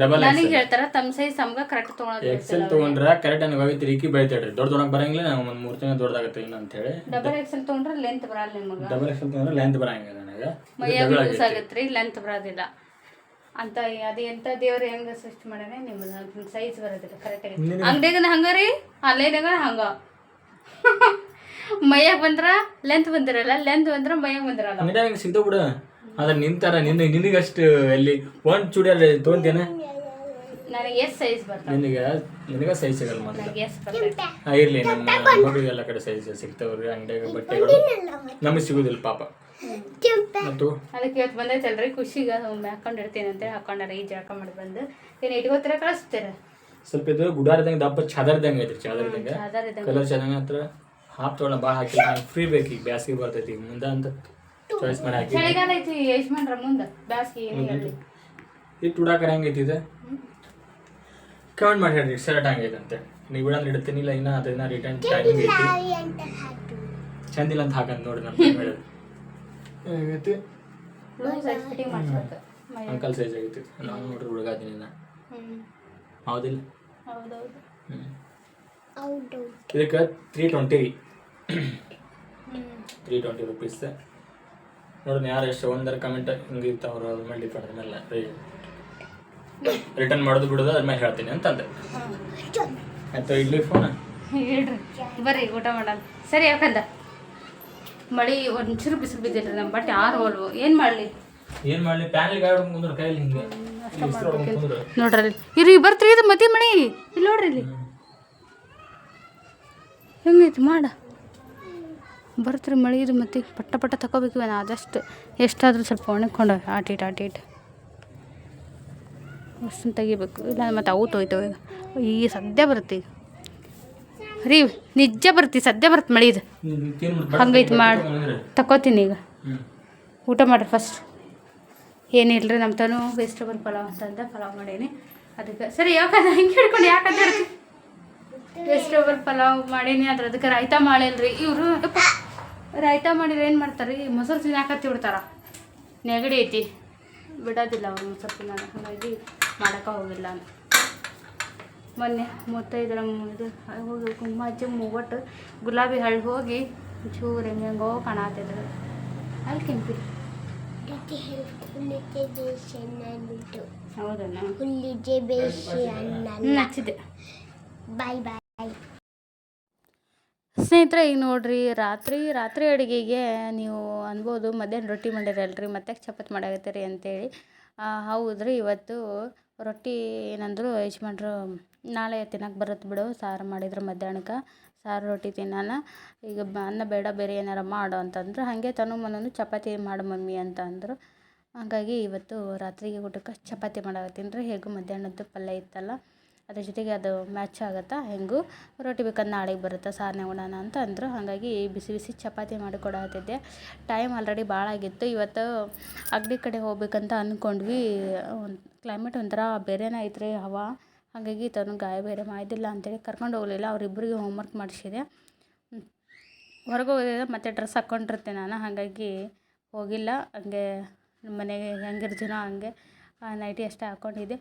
Speaker 2: ಡಬಲ್
Speaker 1: ನನಗೆ ಹೇಳ್ತಾರ ತಮ್ಮ ಸೈಜ್ ತಮ್ಗೆ ಕರೆಕ್ಟ್ ತೊಗೊಳೋದು
Speaker 2: ಎಕ್ಸೆಲ್ ತೊಗೊಂಡ್ರೆ ಕರೆಕ್ಟ್ ನನಗೆ ಹೋಗಿತ್ತು ತಿರುಗಿ ಬೆಳಿತೇಳ್ರಿ ದೊಡ್ಡ ದೊಡ್ಡಕ್ಕೆ ಬರಂಗಿಲ್ಲ ನಾವು ಒಂದು ಮೂರು ತಿಂಗಳು ದೊಡ್ಡದಾಗತ್ತೆ ಇನ್ನು ಅಂತೇಳಿ
Speaker 1: ಡಬಲ್ ಎಕ್ಸೆಲ್ ತೊಗೊಂಡ್ರೆ ಲೆಂತ್ ಬರಲ್ಲ ನಿಮಗೆ.
Speaker 2: ಡಬಲ್ ಎಕ್ಸೆಲ್ ತೊಗೊಂಡ್ರೆ ಲೆಂತ್ ಬರಂಗಿಲ್ಲ ನನಗೆ.
Speaker 1: ಮೈಯಾಗ ಆಗತ್ತೆ ರೀ ಲೆಂತ್ ಬರೋದಿಲ್ಲ. ಅಂತ ಅದು ಎಂತ ದೇವ್ರು ಹೆಂಗ ಸೃಷ್ಟಿ ಮಾಡ್ಯಾನೆ ನಿಮ್ಮ ಸೈಜ್ ಬರೋದಿಲ್ಲ ಕರೆಕ್ಟಾಗಿ ಅಂಗಡಿಯಾಗ ಹಂಗ ರೀ? ಆನ್ಲೈನಾಗ ಹಂಗ. ಮೈಯಾಗ ಬಂದ್ರ ಲೆಂತ್ ಬಂದಿರಲ್ಲ ಲೆಂತ್ ಬಂದ್ರ ಮೈಯಾಗ ಬಂದಿರಲ್ಲ.
Speaker 2: ಹಿಂಗೆ ಸಿಗ್ತಾವ ಬಿಡು. ಆದ್ರೆ ನಿಂತಾರ ನಿನ್ನ ನಿನಗಷ್ಟು ಎಲ್ಲಿ ಒಂದು ಚೂಡಿಯಲ್ಲಿ ತೊಗೊಂತೇನ
Speaker 1: ನನಗೆ ಸೈಜ್ ಬರ್ತದೆ.
Speaker 2: ನಿನಗೆ ನಿನಗೆ ಸೈಜ್ ಸಿಗಲ್ಲ ಮತ್ತೆ
Speaker 1: ಎಷ್ಟು ಬರ್ತೈತೆ
Speaker 2: ಹಾಂ ನಮ್ಮ ಮಗಳು ಎಲ್ಲ ಕಡೆ ಸೈಜ್ ಸಿಗ್ತಾವ್ರಿ ಅಂಗಡಿಯಾಗ ಬಟ್ಟೆಗಳು. ನಮಗೆ ಸಿಗುದಿಲ್ಲ ಪಾಪ. ಮತ್ತು?
Speaker 1: ಅದಕ್ಕೆ ಇವತ್ತು ಬಂದೈತಲ್ರಿ ಖುಷಿಗೆ ಒಮ್ಮೆ ಹಾಕೊಂಡಿರ್ತೀನಿ ಅಂತ ಹಾಕೊಂಡಾರ ಈ ಜಳಕ ಮಾಡಿ ಬಂದು. ಏನು ಇಟ್ಕೋತೀರ ಕಳಿಸ್ತೀರ?
Speaker 2: ಸ್ವಲ್ಪ ಇದು ಗುಡಾರದಂಗೆ ದಪ್ಪ ಚಾದರ್ದಂಗೆ ಐತ್ರಿ ಚಾದರ್ದಂಗೆ.
Speaker 1: ಚಾದರ್ ಇದ್ದಂಗೆ.
Speaker 2: ಕಲರ್ ಚೆನ್ನಾಗಿ ಹತ್ರ ಹಾಫ್ ತೊಗೊಳ ಭಾಳ ಹಾಕಿ ಫ್ರೀ ಬೇಕು ಈಗ ಬ್ಯಾಸಿಗೆ ಬರ್ತೈತಿ ಈಗ ಮುಂದೆ ಅಂತ. ಚಾಯ್ಸ್ ಮಾಡಿ ಹಾಕಿ
Speaker 1: ಚಳಿಗಾಲ ಐತಿ ಯಜಮಾನ್ರ ಮುಂದೆ ಬ್ಯಾಸ್ಗೆ ಏನು ಹೇಳಿ
Speaker 2: ಇದು ಹೆಂಗೈತಿ ಇದು ಕಮೆಂಟ್ ಮಾಡಿ ಹೇಳ್ರಿ ಶರ್ಟ್ ಹಂಗೈತೆ ಅಂತ ನೀವು ಬಿಡಂದ್ರೆ ಇಡ್ತೀನಿ ಇಲ್ಲ ಇನ್ನ ಅದನ್ನ ರಿಟರ್ನ್ ಟೈಮಿಂಗ್ ಐತಿ. ಚಂದಿಲ್ಲ ಅಂತ ಹಾಕಂತ ನೋಡಿ ನಮ್ಮ ಹೇಳೋದು. ಹೇಗೈತಿ? ಅಂಕಲ್ ಸೈಜ್ ಆಗೈತಿ. ನಾನು ನೋಡ್ರಿ ಹುಡುಗ ಅದೀನಿ ನಾ ಹೌದಿಲ್ಲ? ಇದಕ್ಕೆ three twenty three twenty rupees ನೋಡೋಣ ಯಾರು ಎಷ್ಟು ಒಂದರ ಕಮೆಂಟ್ ಹಿಂಗೆ ಇರ್ತಾವ್ರು ಅದ್ರ ಮೇಲೆ ಡಿಪೆಂಡ್ ಅದ್ರ ಮೇಲೆ ರಿಟರ್ನ್ ಮಾಡೋದು ಬಿಡೋದು ಅದ್ರ ಮೇಲೆ ಹೇಳ್ತೀನಿ ಅಂತಂದೆ. ಆಯ್ತು ಇಡ್ಲಿ ಫೋನ್
Speaker 1: ಹೇಳ್ರಿ. ಬರ್ರಿ ಊಟ ಮಾಡೋಣ. ಸರಿ ಯಾಕಂದ? ಮಳಿ ಒಂಚೂರು ಬಿಸಿಲು ಬಿದ್ದಿಲ್ಲ ನಮ್ಮ ಬಟ್ಟೆ ಆರು ಹೋಲ್ವು. ಏನು ಮಾಡಲಿ?
Speaker 2: ಏನು ಮಾಡಲಿ? ಪ್ಯಾನಲ್ ಗಾಡಿ ಮುಂದ್ರ ಕೈಯಲ್ಲಿ ಹಿಂಗೆ.
Speaker 1: ನೋಡ್ರಿ ಇರಿ ಬರ್ತೀರಿ ಇದು ಮತಿ ಮಳಿ. ಇಲ್ಲಿ ನೋಡ್ರಿ ಇಲ್ಲಿ. ಹೆಂಗೈತಿ ಮಾಡ. ಬರ್ತೀರಿ ಮಳೆ ಇದು ಮತ್ತೆ ಪಟ್ಟ ಪಟ್ಟ ತಗೋಬೇಕು ನಾನು ಆದಷ್ಟು. ಎಷ್ಟಾದರೂ ಸ್ವಲ್ಪ ಒಣಕೊಂಡು ಆಟಿಟ್ ಆಟಿಟ್ ಅಷ್ಟನ್ನು ತೆಗಿಬೇಕು. ಇಲ್ಲ, ಮತ್ತು ಅವು ತೊಯ್ತವೆ ಈಗ. ಈ ಸದ್ಯ ಬರುತ್ತೆ ಈಗ. ರೀ, ನಿಜ ಬರ್ತಿ ಸದ್ಯ ಬರುತ್ತೆ ಮಳೆ ಇದು ಹಂಗೈತೆ ಮಾಡಿ. ತಕೋತೀನಿ ಈಗ. ಊಟ ಮಾಡ್ರಿ ಫಸ್ಟ್ ಏನಿಲ್ರಿ ನಮ್ಮ ತಾನು ವೆಜಿಟೇಬಲ್ ಪಲಾವ್ ಅಂತಂದ ಪಲಾವ್ ಮಾಡೇನಿ. ಅದಕ್ಕೆ, ಸರಿ, ಯಾಕಂದ್ರೆ ಹಿಂಗೆ ಹಿಡ್ಕೊಂಡು ಯಾಕಂದ್ರೆ ವೆಜಿಟೇಬಲ್ ಪಲಾವ್ ಮಾಡೀನಿ ಅದ್ರ ಅದಕ್ಕೆ ರಾಯ್ತ ಮಾಡಿಲ್ರಿ ಇವರು ರಾಯ್ತ ಮಾಡಿದ್ರೆ ಏನು ಮಾಡ್ತಾರೆ? ಈ ಮೊಸರು ತಿನ್ನಾಕತ್ತಿ ಬಿಡ್ತಾರ. ನೆಗಡಿ ಐತಿ. ಬಿಡೋದಿಲ್ಲ ಅವ್ರು ಮೊಸರು ತಿನ್ನೋದು. ಹಾಗಾಗಿ ಮಾಡೋಕೆ ಹೋಗಿಲ್ಲ ಅಂತ ಮೊನ್ನೆ ಮೂವತ್ತೈದರ ಇದು ಹೋಗಿ ಕುಂಕುಮ ಹಚ್ಚಿ ಮೂವತ್ತು ಗುಲಾಬಿ ಹಳ್ಳಿ ಹೋಗಿ ಚೂರು ಹೆಂಗೆ ಹೆಂಗೋ ಕಾಣತ್ತಿದ್ರು ಅಲ್ಲಿ ಕೆಂಪಿ ಹೌದಣ್ಣ.
Speaker 3: ಹುಲ್ಲಿಗೆ ಬೇಸಿ ಅನ್ನ
Speaker 1: ಹ್ಞೂ ಹಚ್ಚಿದ್ದೆ.
Speaker 3: ಬಾಯ್ ಬಾಯ್
Speaker 1: ಸ್ನೇಹಿತರೆ, ಈಗ ನೋಡ್ರಿ, ರಾತ್ರಿ ರಾತ್ರಿ ಅಡುಗೆಗೆ ನೀವು ಅನ್ಬೋದು ಮಧ್ಯಾಹ್ನ ರೊಟ್ಟಿ ಮಾಡಿರಲ್ರಿ, ಮತ್ತೆ ಚಪಾತಿ ಮಾಡಾಕತ್ತೀರಿ ಅಂತೇಳಿ. ಹೌದ್ರಿ, ಇವತ್ತು ರೊಟ್ಟಿ ಏನಂದ್ರು ಯಜಮಾನ್ರು, ನಾಳೆ ತಿನ್ನಕ್ಕೆ ಬರುತ್ತೆ ಬಿಡು, ಸಾರು ಮಾಡಿದ್ರು ಮಧ್ಯಾಹ್ನಕ್ಕೆ ಸಾರು ರೊಟ್ಟಿ ತಿನ್ನೋಣ ಈಗ ಅನ್ನ ಬೇಡ, ಬೇರೆ ಏನಾರ ಮಾಡು ಅಂತಂದ್ರು, ಹಾಗೆ ತನು ಮನೂ ಚಪಾತಿ ಮಾಡು ಮಮ್ಮಿ ಅಂತ ಅಂದರು ಹಾಗಾಗಿ ಇವತ್ತು ರಾತ್ರಿಗೆ ಊಟಕ್ಕೆ ಚಪಾತಿ ಮಾಡಾಕತ್ತೀನಿ ರೀ, ಹೇಗೂ ಮಧ್ಯಾಹ್ನದ್ದು ಪಲ್ಯ ಇತ್ತಲ್ಲ. ಅದ್ರ ಜೊತೆಗೆ ಅದು ಮ್ಯಾಚ್ ಆಗುತ್ತಾ? ಹೆಂಗೂ? ರೊಟ್ಟಿ ಬೇಕಾದ್ರೆ ನಾಳೆಗೆ ಬರುತ್ತೆ? ಸಾರನೇ ಉಣ್ಣೋಣ ಅಂತ ಅಂದರು. ಹಾಗಾಗಿ ಬಿಸಿ ಬಿಸಿ ಚಪಾತಿ ಮಾಡಿಕೊಡತ್ತಿದ್ದೆ ಟೈಮ್ ಆಲ್ರೆಡಿ ಭಾಳ ಆಗಿತ್ತು. ಇವತ್ತು ಅಗಡಿ ಕಡೆ ಹೋಗ್ಬೇಕಂತ ಅಂದ್ಕೊಂಡ್ವಿ ಕ್ಲೈಮೇಟ್ ಒಂಥರ ಬೇರೆನೇ ರೀ ಹವಾ. ಹಾಗಾಗಿ ತನು ಗಾಯ ಬೇರೆ ಮಾಡಿದಿಲ್ಲ ಅಂತೇಳಿ ಕರ್ಕೊಂಡು ಹೋಗಲಿಲ್ಲ. ಅವರಿಬ್ಬರಿಗೆ ಹೋಮ್ವರ್ಕ್ ಮಾಡಿಸಿದೆ. ಹೊರಗೆ ಹೋಗಿದ್ದೆ ಮತ್ತೆ ಡ್ರೆಸ್ ಹಾಕ್ಕೊಂಡಿರ್ತೆ ನಾನು. ಹಾಗಾಗಿ ಹೋಗಿಲ್ಲ. ಹಂಗೆ ಮನೆಗೆ ಹೆಂಗಿರ್ತೀನೋ ಹಂಗೆ ನೈಟಿ ಅಷ್ಟೇ ಹಾಕ್ಕೊಂಡಿದ್ದೆ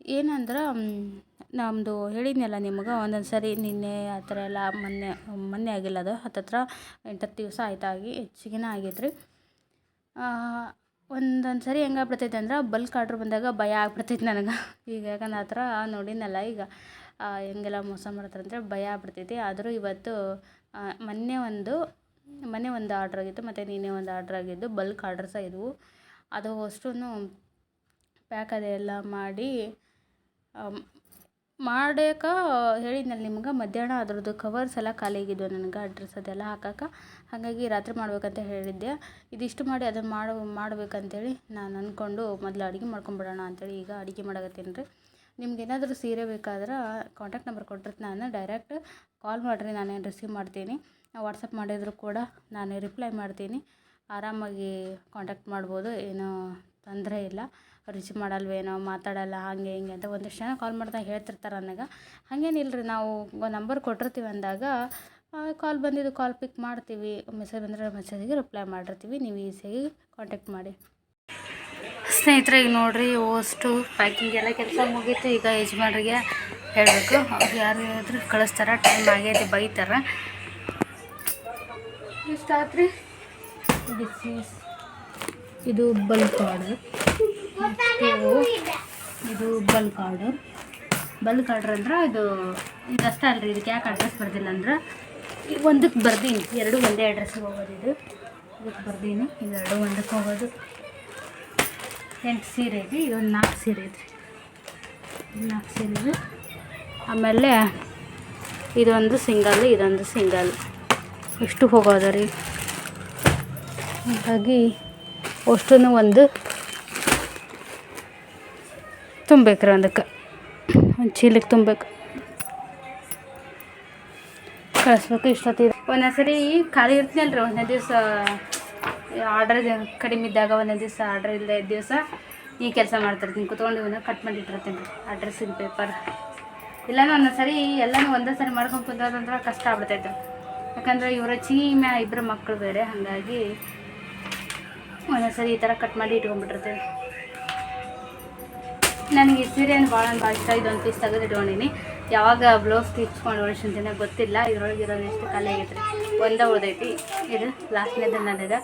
Speaker 1: ಏನಂದ್ರೆ ನಮ್ಮದು ಹೇಳಿದ್ನಲ್ಲ ನಿಮ್ಗೆ ಒಂದೊಂದು ಸರಿ ನಿನ್ನೆ ಆ ಥರ ಎಲ್ಲ ಮೊನ್ನೆ ಮೊನ್ನೆ ಆಗಿಲ್ಲ ಅದು, ಹತ್ತತ್ರ ಎಂಟತ್ತು ದಿವಸ ಆಯ್ತಾಗಿ ಹೆಚ್ಚಿಗೆನೇ ಆಗೈತೆ ರೀ ಒಂದೊಂದು ಸರಿ ಹೆಂಗಾಗ್ಬಿಡ್ತೈತೆ ಅಂದ್ರೆ, ಬಲ್ಕ್ ಆರ್ಡ್ರ್ ಬಂದಾಗ ಭಯ ಆಗ್ಬಿಡ್ತೈತೆ ನನಗೆ. ಈಗ ಯಾಕಂದ್ರೆ ಆ ಥರ ನೋಡಿನಲ್ಲ ಈಗ ಹೆಂಗೆಲ್ಲ ಮೋಸ ಮಾಡ್ತಾರೆ ಅಂದರೆ ಭಯ ಆಗ್ಬಿಡ್ತೈತಿ. ಆದರೂ ಇವತ್ತು ಮೊನ್ನೆ ಒಂದು ಮೊನ್ನೆ ಒಂದು ಆರ್ಡ್ರ್ ಆಗಿತ್ತು, ಮತ್ತು ನಿನ್ನೆ ಒಂದು ಆರ್ಡ್ರ್ ಆಗಿದ್ದು, ಬಲ್ಕ್ ಸಹ ಇದ್ವು. ಅದು ಅಷ್ಟೂ ಪ್ಯಾಕ್ ಅದೆಲ್ಲ ಮಾಡಿ ಮಾಡಾಕ ಹೇಳಿದ್ನಲ್ಲ ನಿಮ್ಗೆ, ಮಧ್ಯಾಹ್ನ ಅದ್ರದ್ದು ಕವರ್ಸ್ ಎಲ್ಲ ಖಾಲಿ ಆಗಿದ್ವು ನನಗೆ? ಅಡ್ರೆಸ್ ಅದೆಲ್ಲ ಹಾಕಕ್ಕೆ ಹಾಗಾಗಿ ರಾತ್ರಿ ಮಾಡ್ಬೇಕಂತ ಹೇಳಿದ್ದೆ. ಇದಿಷ್ಟು ಮಾಡಿ ಅದನ್ನು ಮಾಡ, ಮಾಡ್ಬೇಕಂತೇಳಿ ನಾನು ಅಂದ್ಕೊಂಡು ಮೊದಲು ಅಡುಗೆ ಮಾಡ್ಕೊಂಬಿಡೋಣ ಅಂತೇಳಿ ಈಗ ಅಡುಗೆ ಮಾಡಕತ್ತೀನಿ ರೀ. ನಿಮ್ಗೆ ಏನಾದರೂ ಸೀರೆ ಬೇಕಾದ್ರೆ ಕಾಂಟ್ಯಾಕ್ಟ್ ನಂಬರ್ ಕೊಟ್ಟಿರ್ತೀನಿ ನಾನು ಡೈರೆಕ್ಟ್ ಕಾಲ್ ಮಾಡಿರಿ ನಾನೇನು ರಿಸೀವ್ ಮಾಡ್ತೀನಿ. ವಾಟ್ಸಪ್ ಮಾಡಿದರೂ ಕೂಡ ನಾನು ರಿಪ್ಲೈ ಮಾಡ್ತೀನಿ. ಆರಾಮಾಗಿ ಕಾಂಟ್ಯಾಕ್ಟ್ ಮಾಡ್ಬೋದು, ಏನೂ ತೊಂದರೆ ಇಲ್ಲ. ರಿಸೀವ್ ಮಾಡಲ್ವೇನೋ, ಮಾತಾಡಲ್ಲ, ಹಾಗೆ ಹಿಂಗೆ ಅಂತ ಒಂದಿಷ್ಟು ಜನ ಕಾಲ್ ಮಾಡ್ದಾಗ ಹೇಳ್ತಿರ್ತಾರೆ ಅನ್ನಾಗ. ಹಾಗೇನಿಲ್ಲ ರೀ ನಾವು ನಂಬರ್ ಕೊಟ್ಟಿರ್ತೀವಿ ಅಂದಾಗ ಕಾಲ್ ಬಂದಿದ್ದು ಕಾಲ್ ಪಿಕ್ ಮಾಡ್ತೀವಿ. ಮೆಸೇಜ್ ಬಂದರೆ ಮೆಸೇಜಿಗೆ ರಿಪ್ಲೈ ಮಾಡಿರ್ತೀವಿ. ನೀವು ಈಸಿಯಾಗಿ ಕಾಂಟ್ಯಾಕ್ಟ್ ಮಾಡಿ. ಸ್ನೇಹಿತರೆ, ಈಗ ನೋಡಿರಿ ಅಷ್ಟು ಪ್ಯಾಕಿಂಗ್ ಎಲ್ಲ ಕೆಲಸ ಮುಗೀತು. ಈಗ ಯಜಮಾನ್ರಿಗೆ ಹೇಳಬೇಕು. ಅವ್ರು ಯಾರು ಹೇಳಿದ್ರು ಕಳಿಸ್ತಾರೆ ಟೈಮ್ ಆಗೈತಿ ಬೈತಾರೆ. ಇಷ್ಟಾತ್ರಿ ದಿಸ್ ಈಸ್ ಇದು ಬಲ್ಕ್ ಆರ್ಡರ್ ಇದು ಬಲ್ ಆರ್ಡರ್ ಬಲ್ಕ್ ಆರ್ಡರ್ ಅಂದ್ರೆ ಇದು ಇದಷ್ಟೇ ಅಲ್ರಿ, ಇದಕ್ಕೆ ಯಾಕೆ ಅಡ್ರೆಸ್ ಬರ್ದಿಲ್ಲ ಅಂದ್ರೆ ಒಂದಕ್ಕೆ ಬರ್ದೀನಿ, ಎರಡು ಒಂದೇ ಅಡ್ರೆಸ್ಗೆ ಹೋಗೋದು ಇದು. ಇದಕ್ಕೆ ಬರ್ದೀನಿ ಇದೆರಡು ಒಂದಕ್ಕೆ ಹೋಗೋದು. ಎಂಟು ಸೀರೆ ಐತಿ ಇದೊಂದು ನಾಲ್ಕು ಸೀರೆ ಐತಿ ನಾಲ್ಕು ಸೀರೆ ಇದೆ. ಆಮೇಲೆ ಇದೊಂದು ಸಿಂಗಲ್ ಇದೊಂದು ಸಿಂಗಲ್. ಇಷ್ಟು ಹೋಗೋದ ರೀ. ಹಾಗಾಗಿ ಅಷ್ಟೂ ಒಂದು ತುಂಬೇಕ್ರಿ ಅದಕ್ಕೆ ಒಂದು ಚೀಲಕ್ಕೆ ತುಂಬಬೇಕು. ಕಳಿಸ್ಬೇಕು ಇಷ್ಟೊತ್ತಿಗೆ. ಒಂದೊಂದು ಸರಿ ಖಾಲಿ ಇರ್ತೀನಲ್ಲ ರೀ ಒಂದೊಂದು ದಿವಸ ಆರ್ಡರ್ ಕಡಿಮೆ ಇದ್ದಾಗ ಒಂದೊಂದು ದಿವಸ ಆರ್ಡರ್ ಇಲ್ಲದೆ ದಿವಸ ಈ ಕೆಲಸ ಮಾಡ್ತಿರ್ತೀನಿ. ಕುತ್ಕೊಂಡು ಇವನ್ನ ಕಟ್ ಮಾಡಿ ಇಟ್ಟಿರ್ತೀನಿ. ರೀ ಅಡ್ರೆಸ್ಸಿನ ಪೇಪರ್ ಇಲ್ಲಾನು ಒಂದೊಂದು ಸರಿ ಎಲ್ಲನೂ ಒಂದೇ ಸರಿ ಮಾಡ್ಕೊಂಡು ಕುಂತಂದ್ರೆ ಕಷ್ಟ ಆಗ್ಬಿಡ್ತೈತೆ. ಯಾಕಂದ್ರೆ ಇವರ ಚೀಮ್ಯ ಇಬ್ಬರು ಮಕ್ಕಳು ಬೇರೆ, ಹಾಗಾಗಿ ಒಂದೊಂದು ಸರಿ ಈ ಥರ ಕಟ್ ಮಾಡಿ ಇಟ್ಕೊಂಡ್ಬಿಟ್ಟಿರ್ತೀವಿ. ನನಗೆ ಈ ಸೀರೆಯನ್ನು ಭಾಳ ಭಾಳ ಇಷ್ಟ. ಇದೊಂದು ಪೀಸ್ ತೆಗೆದು ಇಟ್ಕೊಂಡಿನಿ. ಯಾವಾಗ ಬ್ಲೌಸ್ ಸ್ಟಿಚ್ಕೊಂಡು ಹೊಡಿಸ್ಕೊಂತೀನಿ ಗೊತ್ತಿಲ್ಲ. ಇದ್ರೊಳಗೆ ಇರೋದು ಎಷ್ಟು ಖಾಲಿ ಆಗೈತೆ. ಒಂದೇ ಉಳ್ದೈತಿ. ಇದು ಲಾಸ್ಟ್ನೇದು ನನ್ನದು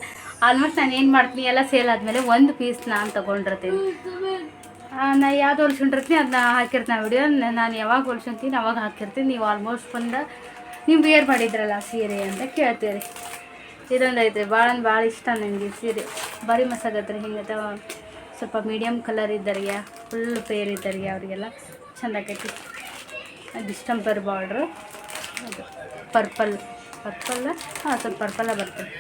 Speaker 1: ಆಲ್ಮೋಸ್ಟ್ ನಾನು ಏನು ಮಾಡ್ತೀನಿ, ಎಲ್ಲ ಸೇಲ್ ಆದಮೇಲೆ ಒಂದು ಪೀಸ್ ನಾನು ತೊಗೊಂಡಿರ್ತೀನಿ. ನಾ ಯಾವ್ದು ಹೊಲ್ಸ್ಕೊಂಡಿರ್ತೀನಿ ಅದನ್ನ ಹಾಕಿರ್ತೀನಿ ವಿಡಿಯೋ ನಾನು ಯಾವಾಗ ಹೊಲ್ಸ್ಕೊಂತೀನಿ, ಅವಾಗ ಹಾಕಿರ್ತೀನಿ. ನೀವು ಆಲ್ಮೋಸ್ಟ್ ಒಂದು ನೀವು ವೇರ್ ಮಾಡಿದ್ರಲ್ಲ ಸೀರೆ ಅಂತ ಕೇಳ್ತೀರಿ. ಇದೊಂದು ಐತೆ ಭಾಳ ಭಾಳ ಇಷ್ಟ ನನಗೆ ಸೀರೆ. ಭಾರಿ ಮಸಾಗತ್ರಿ ಹಿಂಗೆ ಅಥವಾ ಸ್ವಲ್ಪ ಮೀಡಿಯಮ್ ಕಲರ್ ಇದ್ದರಿಗೆ ಫುಲ್ ಪೇರ್ ಇದ್ದರಿಗೆ ಅವರಿಗೆಲ್ಲ ಚೆಂದ ಆಕೈತಿ. ಡಿಸ್ಟಂಪರ್ ಬಾರ್ಡ್ರು ಅದು ಪರ್ಪಲ್ ಪರ್ಪಲ್ಲ ಹಾಂ, ಸ್ವಲ್ಪ ಪರ್ಪಲ್ಲ ಬರ್ತದೆ.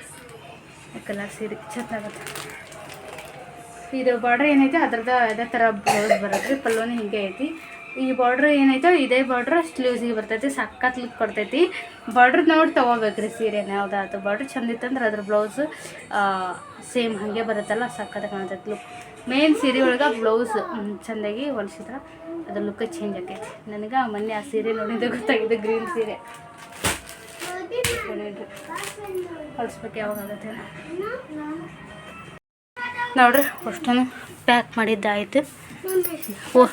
Speaker 1: ಕಲರ್ ಸೀರೆ ಚೆನ್ನಾಗತ್ತೆ ಇದು ಬಾರ್ಡ್ರ್ ಏನೈತೆ ಅದ್ರದ್ದು ಅದೇ ಥರ ಬ್ಲೌಸ್ ಬರುತ್ತೆ ಪಲ್ಲೋನು ಹೀಗೆ ಐತಿ. ಈ ಬಾರ್ಡ್ರ್ ಏನೈತೆ ಇದೇ ಬಾರ್ಡ್ರ್ ಸ್ಲೀವ್ಸಿಗೆ ಬರ್ತೈತಿ ಸಕ್ಕತ್ ಲುಕ್ ಕೊಡ್ತೈತಿ. ಬಾರ್ಡ್ರ್ ನೋಡಿ ತೊಗೋಬೇಕ್ರಿ ಸೀರೆನ ಯಾವುದಾದ್ರು. ಬಾರ್ಡ್ರ್ ಚಂದ ಇತ್ತಂದ್ರೆ ಅದ್ರ ಬ್ಲೌಸ್ ಸೇಮ್ ಹಾಗೆ ಬರುತ್ತಲ್ಲ, ಸಖತ್ ಕಾಣ್ತೈತಿ ಲುಕ್ ಮೇನ್ ಸೀರೆ ಒಳಗೆ ಬ್ಲೌಸ್ ಚೆಂದಾಗಿ ಹೊಲಿಸಿದ್ರ. ಅದ್ರ ಲುಕ್ ಚೇಂಜ್ ಆಕೈತಿ. ನನಗೆ ಮೊನ್ನೆ ಆ ಸೀರೆ ನೋಡಿದ ಗೊತ್ತಾಗಿದೆ ಗ್ರೀನ್ ಸೀರೆ ಹೊಲಿಸ್ಬೇಕು ಯಾವಾಗ ಆಗತ್ತೆ ನೋಡ್ರಿ ಅಷ್ಟನ್ನು ಪ್ಯಾಕ್ ಮಾಡಿದ್ದಾಯ್ತು ಓ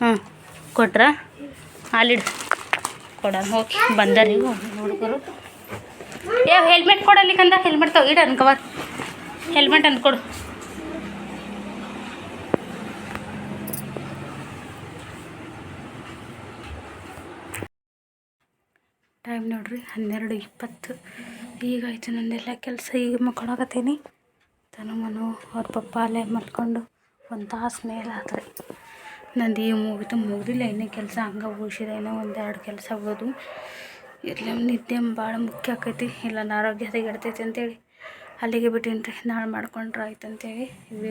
Speaker 1: ಹ್ಞೂ ಕೊಟ್ರ? ಅಲ್ಲಿಡು ಕೊಡ, ಹೋಗಿ ಬಂದಾರಿ ಹುಡುಗರು ಏ ಹೆಲ್ಮೆಟ್ ಕೊಡಲಿಕ್ಕಂದ ಕಂದ ಹೆಲ್ಮೆಟ್ ತಗೋ, ಇಡ ಹೆಲ್ಮೆಟ್ ಅಂತ ಟೈಮ್ ನೋಡ್ರಿ. ಹನ್ನೆರಡು ಇಪ್ಪತ್ತು. ಈಗ ಆಯ್ತು ನಂದೆಲ್ಲ ಕೆಲಸ. ಈಗ ಮಕ್ಕೊಳಕತ್ತೀನಿ ತನು ಮನು, ಅವ್ರ ಪಪ್ಪ ಅಲ್ಲೇ ಮಲ್ಕೊಂಡು ಒಂದು ತಾಸು ಮೇಲೆ ಆತ್ರಿ. ನಂದು ಏನು ಮುಗಿತು. ಮುಗಿದಿಲ್ಲ. ಇನ್ನೇ ಕೆಲಸ ಹಂಗೆ ಉಳಿಸಿದೆ. ಏನೋ ಒಂದೆರಡು ಕೆಲಸ ಉಳಿದು. ಇರಲಿ, ನಿದ್ದೆ ಭಾಳ ಮುಖ್ಯ ಆಕೈತಿ. ಇಲ್ಲ ಆರೋಗ್ಯ ಹದಗೆಡ್ತೈತಿ ಅಂತೇಳಿ. ಅಲ್ಲಿಗೆ ಬಿಟ್ಟಿನಿ ರೀ ನಾಳೆ ಮಾಡ್ಕೊಂಡ್ರೆ ಆಯ್ತು ಅಂತೇಳಿ.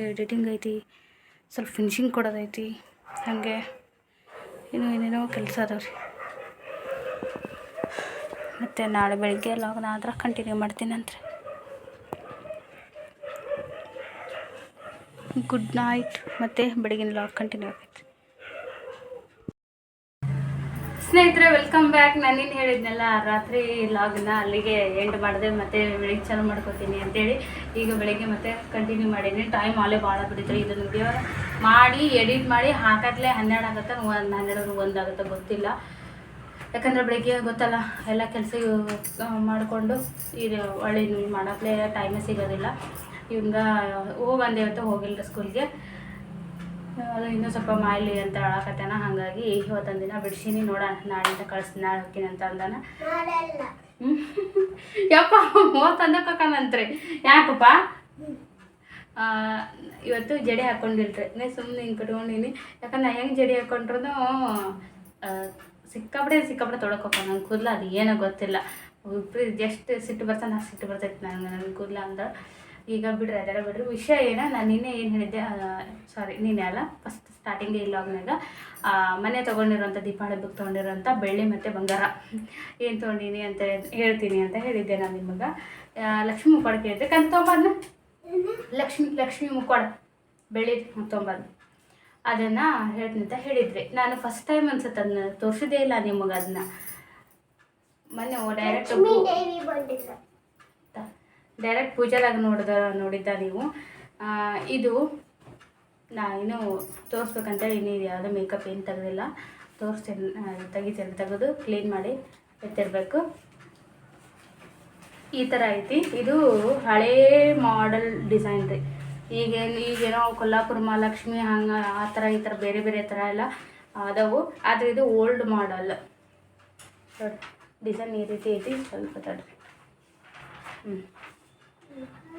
Speaker 1: ಎಡಿಟಿಂಗ್ ಐತಿ. ಸ್ವಲ್ಪ ಫಿನಿಷಿಂಗ್ ಕೊಡೋದೈತಿ. ಹಾಗೆ. ಇನ್ನೂ ಏನೇನೋ ಕೆಲಸ ಅದಾವೆ ರೀ ಮತ್ತು ನಾಳೆ ಬೆಳಗ್ಗೆ ಲಾಗ್ನ ಆದ್ರೆ ಕಂಟಿನ್ಯೂ ಮಾಡ್ತೀನಿ ಅಂತ ಗುಡ್ ನೈಟ್ ಮತ್ತು ಬೆಳಗಿನ ಲಾಗ್ ಕಂಟಿನ್ಯೂ ಆಗೈತೆ ಸ್ನೇಹಿತರೆ ವೆಲ್ಕಮ್ ಬ್ಯಾಕ್ ನಾನೇನು ಹೇಳಿದ್ನಲ್ಲ, ರಾತ್ರಿ ಲಾಗ್ನ ಅಲ್ಲಿಗೆ ಎಂಡ್ ಮಾಡಿದೆ, ಮತ್ತೆ ಬೆಳಿಗ್ಗೆ ಚಾಲು ಮಾಡ್ಕೊತೀನಿ ಅಂತೇಳಿ. ಈಗ ಬೆಳಿಗ್ಗೆ ಮತ್ತೆ ಕಂಟಿನ್ಯೂ ಮಾಡೀನಿ. ಟೈಮ್ ಅಲ್ಲೇ ಭಾಳ ಬಿಡುತ್ತೆ ಇದನ್ನು ವಿಡಿಯೋ ಮಾಡಿ ಎಡಿಟ್ ಮಾಡಿ ಹಾಕತ್ಲೆ ಹನ್ನೆರಡು ಆಗುತ್ತೆ, ಒಂದು ಹನ್ನೆರಡು ಒಂದಾಗುತ್ತೆ ಗೊತ್ತಿಲ್ಲ. ಯಾಕಂದ್ರೆ ಬೆಳಿಗ್ಗೆ ಗೊತ್ತಲ್ಲ ಎಲ್ಲ ಕೆಲಸ ಮಾಡಿಕೊಂಡು ಇದು ಒಳ್ಳೆ ಮಾಡೋಕ್ಕೆ ಟೈಮೇ ಸಿಗೋದಿಲ್ಲ. ಇವಂಗ ಹೋಗಂದೆ ಇವತ್ತು ಹೋಗಿಲ್ಲ ಸ್ಕೂಲ್ಗೆ ಅದು ಇನ್ನೂ ಸ್ವಲ್ಪ ಮಾಯ್ಲಿ ಅಂತ ಹೇಳಕತ್ತಾನ ಹಾಗಾಗಿ ಇವತ್ತೊಂದು ದಿನ ಬಿಡ್ಸೀನಿ ನೋಡ ನಾಳಿಂದ ಕಳ್ಸಿ ನಾಳೆ ಹೋಗ್ತೀನಿ ಅಂತ ಅಂದಾನ. ಯಪ್ಪ ಮೂವತ್ತು ಅಂದಕ್ಕಂತ್ರಿ ಯಾಕಪ್ಪ? ಇವತ್ತು ಜಡೆ ಹಾಕೊಂಡಿಲ್ರಿ. ನೀ ಸುಮ್ಮನೆ ಹಿಂಗೆ ಕಟ್ಕೊಂಡಿನಿ ಯಾಕಂದ್ರೆ ಹೆಂಗೆ ಜಡೆ ಹಾಕೊಂಡ್ರು ಸಿಕ್ಕಾಪಡೆ ಸಿಕ್ಕಾಪಡೆ ತೊಡಕಪ್ಪ ನನ್ನ ಕೂದಲ ಅದು ಏನೋ ಗೊತ್ತಿಲ್ಲ. ಇಬ್ಬರು ಎಷ್ಟು ಸಿಟ್ಟು ಬರ್ತಾನೆ ಅಷ್ಟು ಸಿಟ್ಟು ಬರ್ತೈತೆ ನನಗೆ ನನ್ನ ಕೂದಲ ಅಂದ್ರೆ ಈಗ ಬಿಡ್ರಿ ಅದೆಲ್ಲ ಬಿಡ್ರಿ. ವಿಷಯ ಏನ ನಾನು ನಿನ್ನೆ ಏನು ಹೇಳಿದ್ದೆ ಸಾರಿ ನಿನ್ನೆ ಅಲ್ಲ ಫಸ್ಟ್ ಸ್ಟಾರ್ಟಿಂಗೇ ಇಲ್ಲ ಲಾಗ್ನಾಗ ಮನೆ ತೊಗೊಂಡಿರೋಂಥ ದೀಪಾವಳಿ ಬುಕ್ ತೊಗೊಂಡಿರೋಂಥ ಬೆಳ್ಳಿ ಮತ್ತು ಬಂಗಾರ. ಏನು ತೊಗೊಂಡಿನಿ ಅಂತ ಹೇಳ್ತೀನಿ ಅಂತ ಹೇಳಿದ್ದೆ ನಾನು ನಿಮಗೆ. ಲಕ್ಷ್ಮೀ ಮುಕ್ಕೋಡ ಕೇಳಿದ್ದೆ ಕಂತ ತೊಗೊಂಬದ್ನ? ಲಕ್ಷ್ಮಿ ಲಕ್ಷ್ಮಿ ಮುಕ್ಕೋಡ ಬೆಳ್ಳಿ ತೊಗೊಂಬಂದು. ಅದನ್ನು ಹೇಳ್ತೀನಿ ಅಂತ ಹೇಳಿದ್ರಿ ನಾನು ಫಸ್ಟ್ ಟೈಮ್ ಅನ್ಸುತ್ತೆ ಅದನ್ನ ತೋರಿಸಿದೇ ಇಲ್ಲ ನಿಮಗೆ ಅದನ್ನ. ಮೊನ್ನೆ ಡೈರೆಕ್ಟ್ ಡೈರೆಕ್ಟ್ ಪೂಜಾದಾಗ ನೋಡಿದ ನೋಡಿದ್ದ ನೀವು. ಇದು ನಾ ಇನ್ನೂ ತೋರಿಸ್ಬೇಕಂತೇಳಿ ಇನ್ನೂ ಯಾವುದೋ ಮೇಕಪ್ ಏನು ತೆಗೆದಿಲ್ಲ. ತೋರಿಸ್ತೀನಿ ತೆಗಿತೀನಿ ತೆಗೆದು ಕ್ಲೀನ್ ಮಾಡಿ ಎತ್ತಿರಬೇಕು ಈ ಥರ ಐತಿ. ಇದು ಹಳೇ ಮಾಡಲ್ ಡಿಸೈನ್ ರೀ. ಈಗೇನು ಈಗೇನೋ ಕೊಲ್ಲಾಪುರ ಮಹಾಲಕ್ಷ್ಮಿ ಹಂಗೆ ಆ ಥರ ಈ ಥರ ಬೇರೆ ಬೇರೆ ಥರ ಎಲ್ಲ ಅದಾವು ಆದರೆ ಇದು ಓಲ್ಡ್ ಮಾಡಲ್ ಡಿಸೈನ್ ಈ ರೀತಿ ಐತಿ, ಸ್ವಲ್ಪ ತಡ್ರಿ. ಹ್ಞೂ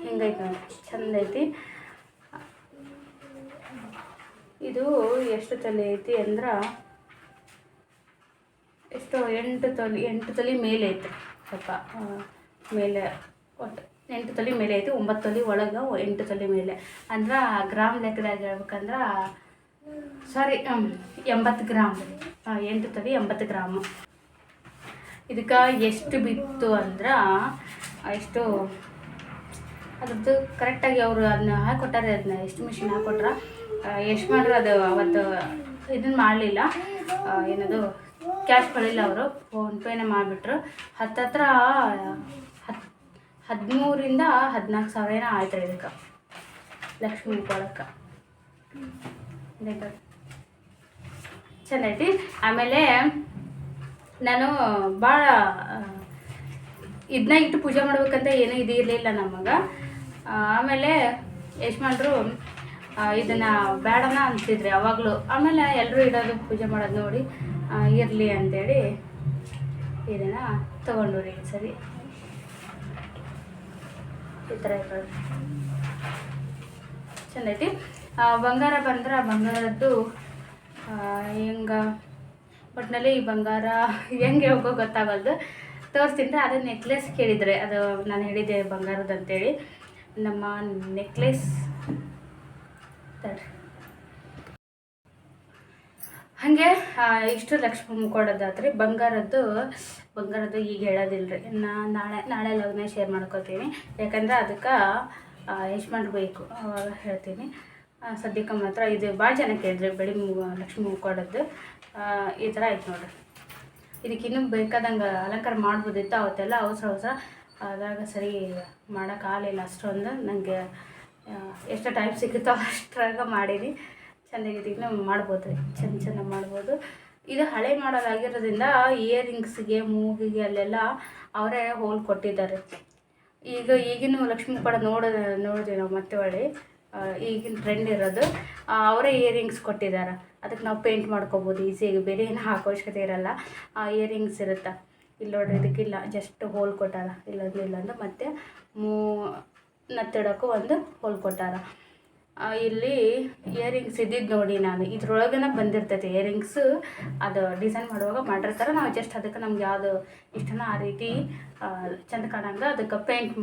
Speaker 1: ಹಿಂಗೈತೆ ಚಂದ ಐತಿ. ಇದು ಎಷ್ಟು ತಲೆ ಐತಿ ಅಂದ್ರೆ ಎಷ್ಟು ಎಂಟು ತೊಲೆ ಎಂಟು ತೊಲೆ ಮೇಲೆ ಐತೆ. ಸ್ವಲ್ಪ ಮೇಲೆ ಒಟ್ಟು ಎಂಟು ತೊಲೆ ಮೇಲೆ ಐತಿ, ಒಂಬತ್ತು ತೊಲೆ ಒಳಗೆ ಎಂಟು ತೊಲೆ ಮೇಲೆ. ಅಂದ್ರೆ ಗ್ರಾಮ್ ಲೆಕ್ಕದಾಗ ಹೇಳ್ಬೇಕಂದ್ರೆ ಸಾರಿ ಎಂಬತ್ತು ಗ್ರಾಮ್. ಎಂಟು ತೊಲೆ ಎಂಬತ್ತು ಗ್ರಾಮು. ಇದಕ್ಕೆ ಎಷ್ಟು ಬಿತ್ತು ಅಂದ್ರೆ, ಎಷ್ಟು, ಅದ್ರದ್ದು ಕರೆಕ್ಟಾಗಿ ಅವರು ಅದನ್ನ ಹಾಕೊಟ್ಟಾರೆ ಅದನ್ನ ಎಷ್ಟು ಮಿಷಿನ್ ಹಾಕೊಟ್ರ. ಎಷ್ಟು ಮಾಡ್ರೆ ಅದು ಅವತ್ತು ಇದನ್ನ ಮಾಡಲಿಲ್ಲ. ಏನದು ಕ್ಯಾಶ್ ಕೊಡಲಿಲ್ಲ ಅವರು. ಫೋನ್ಪೇನೇ ಮಾಡಿಬಿಟ್ರು. ಹತ್ತತ್ರ ಹತ್ತು ಹದಿಮೂರಿಂದ ಹದಿನಾಲ್ಕು ಸಾವಿರ ಆಯ್ತು ಇದಕ್ಕೆ. ಲಕ್ಷ್ಮಿ ಕೊಡಕ್ಕೆ ಚೆನ್ನೈತಿ ಆಮೇಲೆ ನಾನು ಭಾಳ ಇದನ್ನ ಇಟ್ಟು ಪೂಜೆ ಮಾಡ್ಬೇಕಂತ ಏನೂ ಇದು ಇರಲಿಲ್ಲ ನಮಗೆ. ಆಮೇಲೆ ಯಜಮಾನ್ರು ಇದನ್ನು ಬೇಡನ ಅಂತಿದ್ರಿ ಅವಾಗಲೂ. ಆಮೇಲೆ ಎಲ್ಲರೂ ಇಡೋದು, ಪೂಜೆ ಮಾಡೋದು ನೋಡಿ ಇರಲಿ ಅಂತೇಳಿ ಇದನ್ನು ತೊಗೊಂಡು ರೀ ಸರಿ. ಈ ಥರ ಇರೋದು ಆ, ಬಂಗಾರ ಬಂದ್ರೆ ಬಂಗಾರದ್ದು ಹೆಂಗೆ? ಒಟ್ಟಿನಲ್ಲಿ ಈ ಬಂಗಾರ ಹೆಂಗೆ ಹೋಗೋ ಗೊತ್ತಾಗಲ್ದು. ತೋರಿಸ್ತೀನಿ ಅದು ನೆಕ್ಲೆಸ್ ಕೇಳಿದರೆ ಅದು ನಾನು ಹೇಳಿದ್ದೆ ಬಂಗಾರದ್ದು ಅಂತೇಳಿ. ನಮ್ಮ ನೆಕ್ಲೆಸ್ ತಡ್ರಿ ಹಾಗೆ ಇಷ್ಟು ಲಕ್ಷ್ಮಿ ಕೊಡೋದಾದ್ರೆ ಬಂಗಾರದ್ದು ಬಂಗಾರದ್ದು ಈಗ ಹೇಳೋದಿಲ್ಲ ರೀ ನಾ ನಾಳೆ ನಾಳೆ ಲಗ್ನ ಶೇರ್ ಮಾಡ್ಕೋತೀನಿ. ಯಾಕಂದ್ರೆ ಅದಕ್ಕೆ ಎಷ್ಟು ಮಾಡಬೇಕು ಅವಾಗ ಹೇಳ್ತೀನಿ. ಸದ್ಯಕ್ಕೆ ಮಾತ್ರ ಇದು ಭಾಳ ಜನ ಕೇಳಿದ್ರಿ, ಬೆಳಿ ಲಕ್ಷ್ಮಿ ಕೊಡೋದು. ಈ ಥರ ಆಯ್ತು ನೋಡಿರಿ. ಇದಕ್ಕೆ ಇನ್ನೂ ಬೇಕಾದಂಗೆ ಅಲಂಕಾರ ಮಾಡ್ಬೋದಿತ್ತು, ಅವತ್ತೆಲ್ಲ ಅವಸರ ಅವಸರ. ಅದಾಗ ಸರಿ ಮಾಡೋಕ್ಕಾಗಲಿಲ್ಲ ಅಷ್ಟೊಂದು. ನನಗೆ ಎಷ್ಟು ಟೈಮ್ ಸಿಗುತ್ತೋ ಅಷ್ಟ್ರಾಗ ಮಾಡೀನಿ. ಇನ್ನೂ ಮಾಡ್ಬೋದು ರೀ, ಚೆಂದ ಚೆಂದ ಮಾಡ್ಬೋದು. ಇದು ಹಳೆ ಮಾಡೋದಾಗಿರೋದ್ರಿಂದ ಇಯರಿಂಗ್ಸ್ಗೆ ಮೂಗಿಗೆ ಅಲ್ಲೆಲ್ಲ ಅವರೇ ಹೋಲ್ ಕೊಟ್ಟಿದ್ದಾರೆ. ಈಗ ಈಗಿನ ಲಕ್ಷ್ಮೀ ಕೂಡ ನೋಡ, ನೋಡಿದ್ವಿ ನಾವು ಮತ್ತೆ ಹೊಳ್ಳಿ ಈಗಿನ ಟ್ರೆಂಡ್ ಇರೋದು ಅವರೇ ಇಯರಿಂಗ್ಸ್ ಕೊಟ್ಟಿದ್ದಾರೆ. ಅದಕ್ಕೆ ನಾವು ಪೇಂಟ್ ಮಾಡ್ಕೋಬೋದು, ಈಸಿಯಾಗಿ ಬೇರೆ ಏನು ಹಾಕೋ ಅವಶ್ಯಕತೆ ಆ ಇಯರಿಂಗ್ಸ್ ಇರುತ್ತೆ? ಇಲ್ಲಿ ನೋಡ್ರಿ, ಇದಕ್ಕಿಲ್ಲ ಜಸ್ಟ್ ಹೋಲ್ ಕೊಟ್ಟಾರ ಇಲ್ಲ ಇಲ್ಲ ಅಂದ್ರೆ ಮತ್ತೆ ಮೂ, ನತ್ತಿಡೋಕ್ಕೂ ಒಂದು ಹೋಲ್ ಕೊಟ್ಟಾರ. ಇಲ್ಲಿ ಇಯರಿಂಗ್ಸ್ ಇದ್ದಿದ್ದು ನೋಡಿ ನಾನು. ಇದ್ರೊಳಗನ ಬಂದಿರ್ತೈತೆ ಇಯರಿಂಗ್ಸ್ ಅದು ಡಿಸೈನ್ ಮಾಡುವಾಗ ಮಾಡಿರ್ತಾರೆ. ನಾವು ಜಸ್ಟ್ ಅದಕ್ಕೆ ನಮ್ಗೆ ಯಾವುದು ಇಷ್ಟನ ಆ ರೀತಿ ಚೆಂದ ಕಾಣಂಗೆ ಅದಕ್ಕೆ ಪೇಂಟ್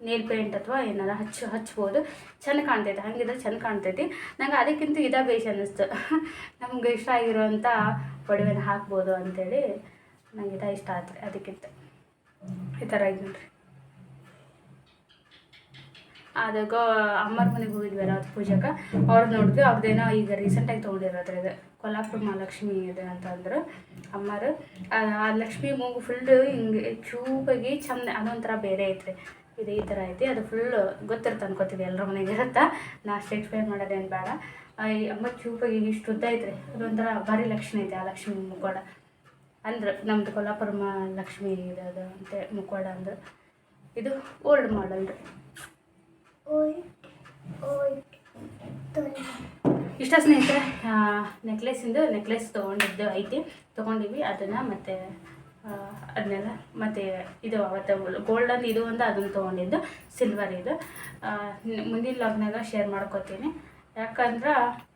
Speaker 1: ನೀರು ಪೇಂಟ್ ಅಥವಾ ಏನಾರ ಹಚ್ಚು, ಹಚ್ಬೋದು. ಚೆಂದ ಕಾಣ್ತೈತೆ. ಹಂಗಿದ್ರೆ ಚೆಂದ ಕಾಣ್ತೈತಿ. ನಂಗೆ ಅದಕ್ಕಿಂತ ಇದೇ ಬೇಷ್ ಅನ್ನಿಸ್ತು. ನಮ್ಗೆ ಇಷ್ಟ ಆಗಿರುವಂಥ ಒಡವೆನ ಹಾಕ್ಬೋದು ಅಂತೇಳಿ ನಂಗೆ ಇದ ಇಷ್ಟ ಆಯ್ತು ಅದಕ್ಕಿಂತ. ಈ ಥರ ಇದು ನೋಡ್ರಿ ಅದು ಗೋ ಅಮ್ಮರ ಮನೆಗೆ ಹೋಗಿದ್ವಲ್ಲ ಅದು ಪೂಜೆಗೆ. ಅವ್ರು ನೋಡಿದ್ವಿ ಅವ್ರದ್ದೇನೋ ಈಗ ರೀಸೆಂಟಾಗಿ ತೊಗೊಂಡಿರೋದ್ರ ಇದೆ. ಕೊಲ್ಲಾಪುರ ಮಹಾಲಕ್ಷ್ಮಿ ಇದೆ ಅಂತಂದ್ರು ಅಮ್ಮರು ಆ ಲಕ್ಷ್ಮಿ ಮೂಗು ಫುಲ್ ಹಿಂಗೆ ಚೂಪಾಗಿ ಚಂದ, ಅದೊಂಥರ ಬೇರೆ ಐತ್ರಿ. ಇದು ಈ ಥರ ಐತಿ. ಅದು ಫುಲ್ ಗೊತ್ತಿರುತ್ತೆ ಅನ್ಕೋತೀವಿ ಎಲ್ಲರ ಮನೆಗೆ ಇರುತ್ತೆ ನಾ ಅಷ್ಟು ಎಕ್ಸ್ಪ್ಲೇನ್ ಮಾಡೋದೇನು ಬೇಡ. ಅಮ್ಮ ಚೂಪಾಗಿ ಇಷ್ಟು ಉದ್ದ ಐತ್ರಿ. ಅದೊಂಥರ ಭಾರಿ ಲಕ್ಷ್ಮಿ ಐತೆ ಆ ಲಕ್ಷ್ಮಿ ಮುಖವಾಡ ಅಂದ್ರೆ, ನಮ್ದು ಕೊಲ್ಲಾಪುರ ಲಕ್ಷ್ಮಿ ಇದು ಅದು ಅಂತ ಮುಖವಾಡ ಅಂದ್ರೆ. ಇದು ಓಲ್ಡ್ ಮಾಡಲ್ ರೀ. ಇಷ್ಟ ಸ್ನೇಹಿತರೆ ನೆಕ್ಲೆಸಿಂದು ನೆಕ್ಲೆಸ್ ತೊಗೊಂಡಿದ್ದು ಐತಿ ತೊಗೊಂಡಿವಿ. ಅದನ್ನು ಮತ್ತು ಅದನ್ನೆಲ್ಲ ಮತ್ತು ಇದು ಅವತ್ತು ಗೋಲ್ಡನ್ ಇದು ಒಂದು ಅದನ್ನು ತೊಗೊಂಡಿದ್ದು, ಸಿಲ್ವರ್ ಇದು. ಮುಂದಿನ ಲಾಗ್ನಾಗ ಶೇರ್ ಮಾಡ್ಕೋತೀನಿ. ಯಾಕಂದ್ರೆ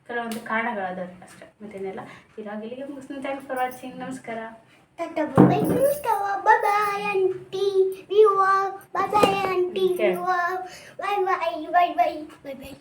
Speaker 1: ಕೆಲವೊಂದು ಕಾರಣಗಳದಾವೆ ಅಷ್ಟೇ ಮತ್ತೇನೆಲ್ಲ ಇರಾಗಿಲ್ಲಿಗೆ ಮುಗಿಸ್ತೀನಿ. ಥ್ಯಾಂಕ್ಸ್ ಫಾರ್ ವಾಚಿಂಗ್ ನಮಸ್ಕಾರ.
Speaker 3: Tata bye bye bye bye auntie. Viewer bye bye auntie.
Speaker 1: Okay.
Speaker 3: viewer bye bye bye bye bye bye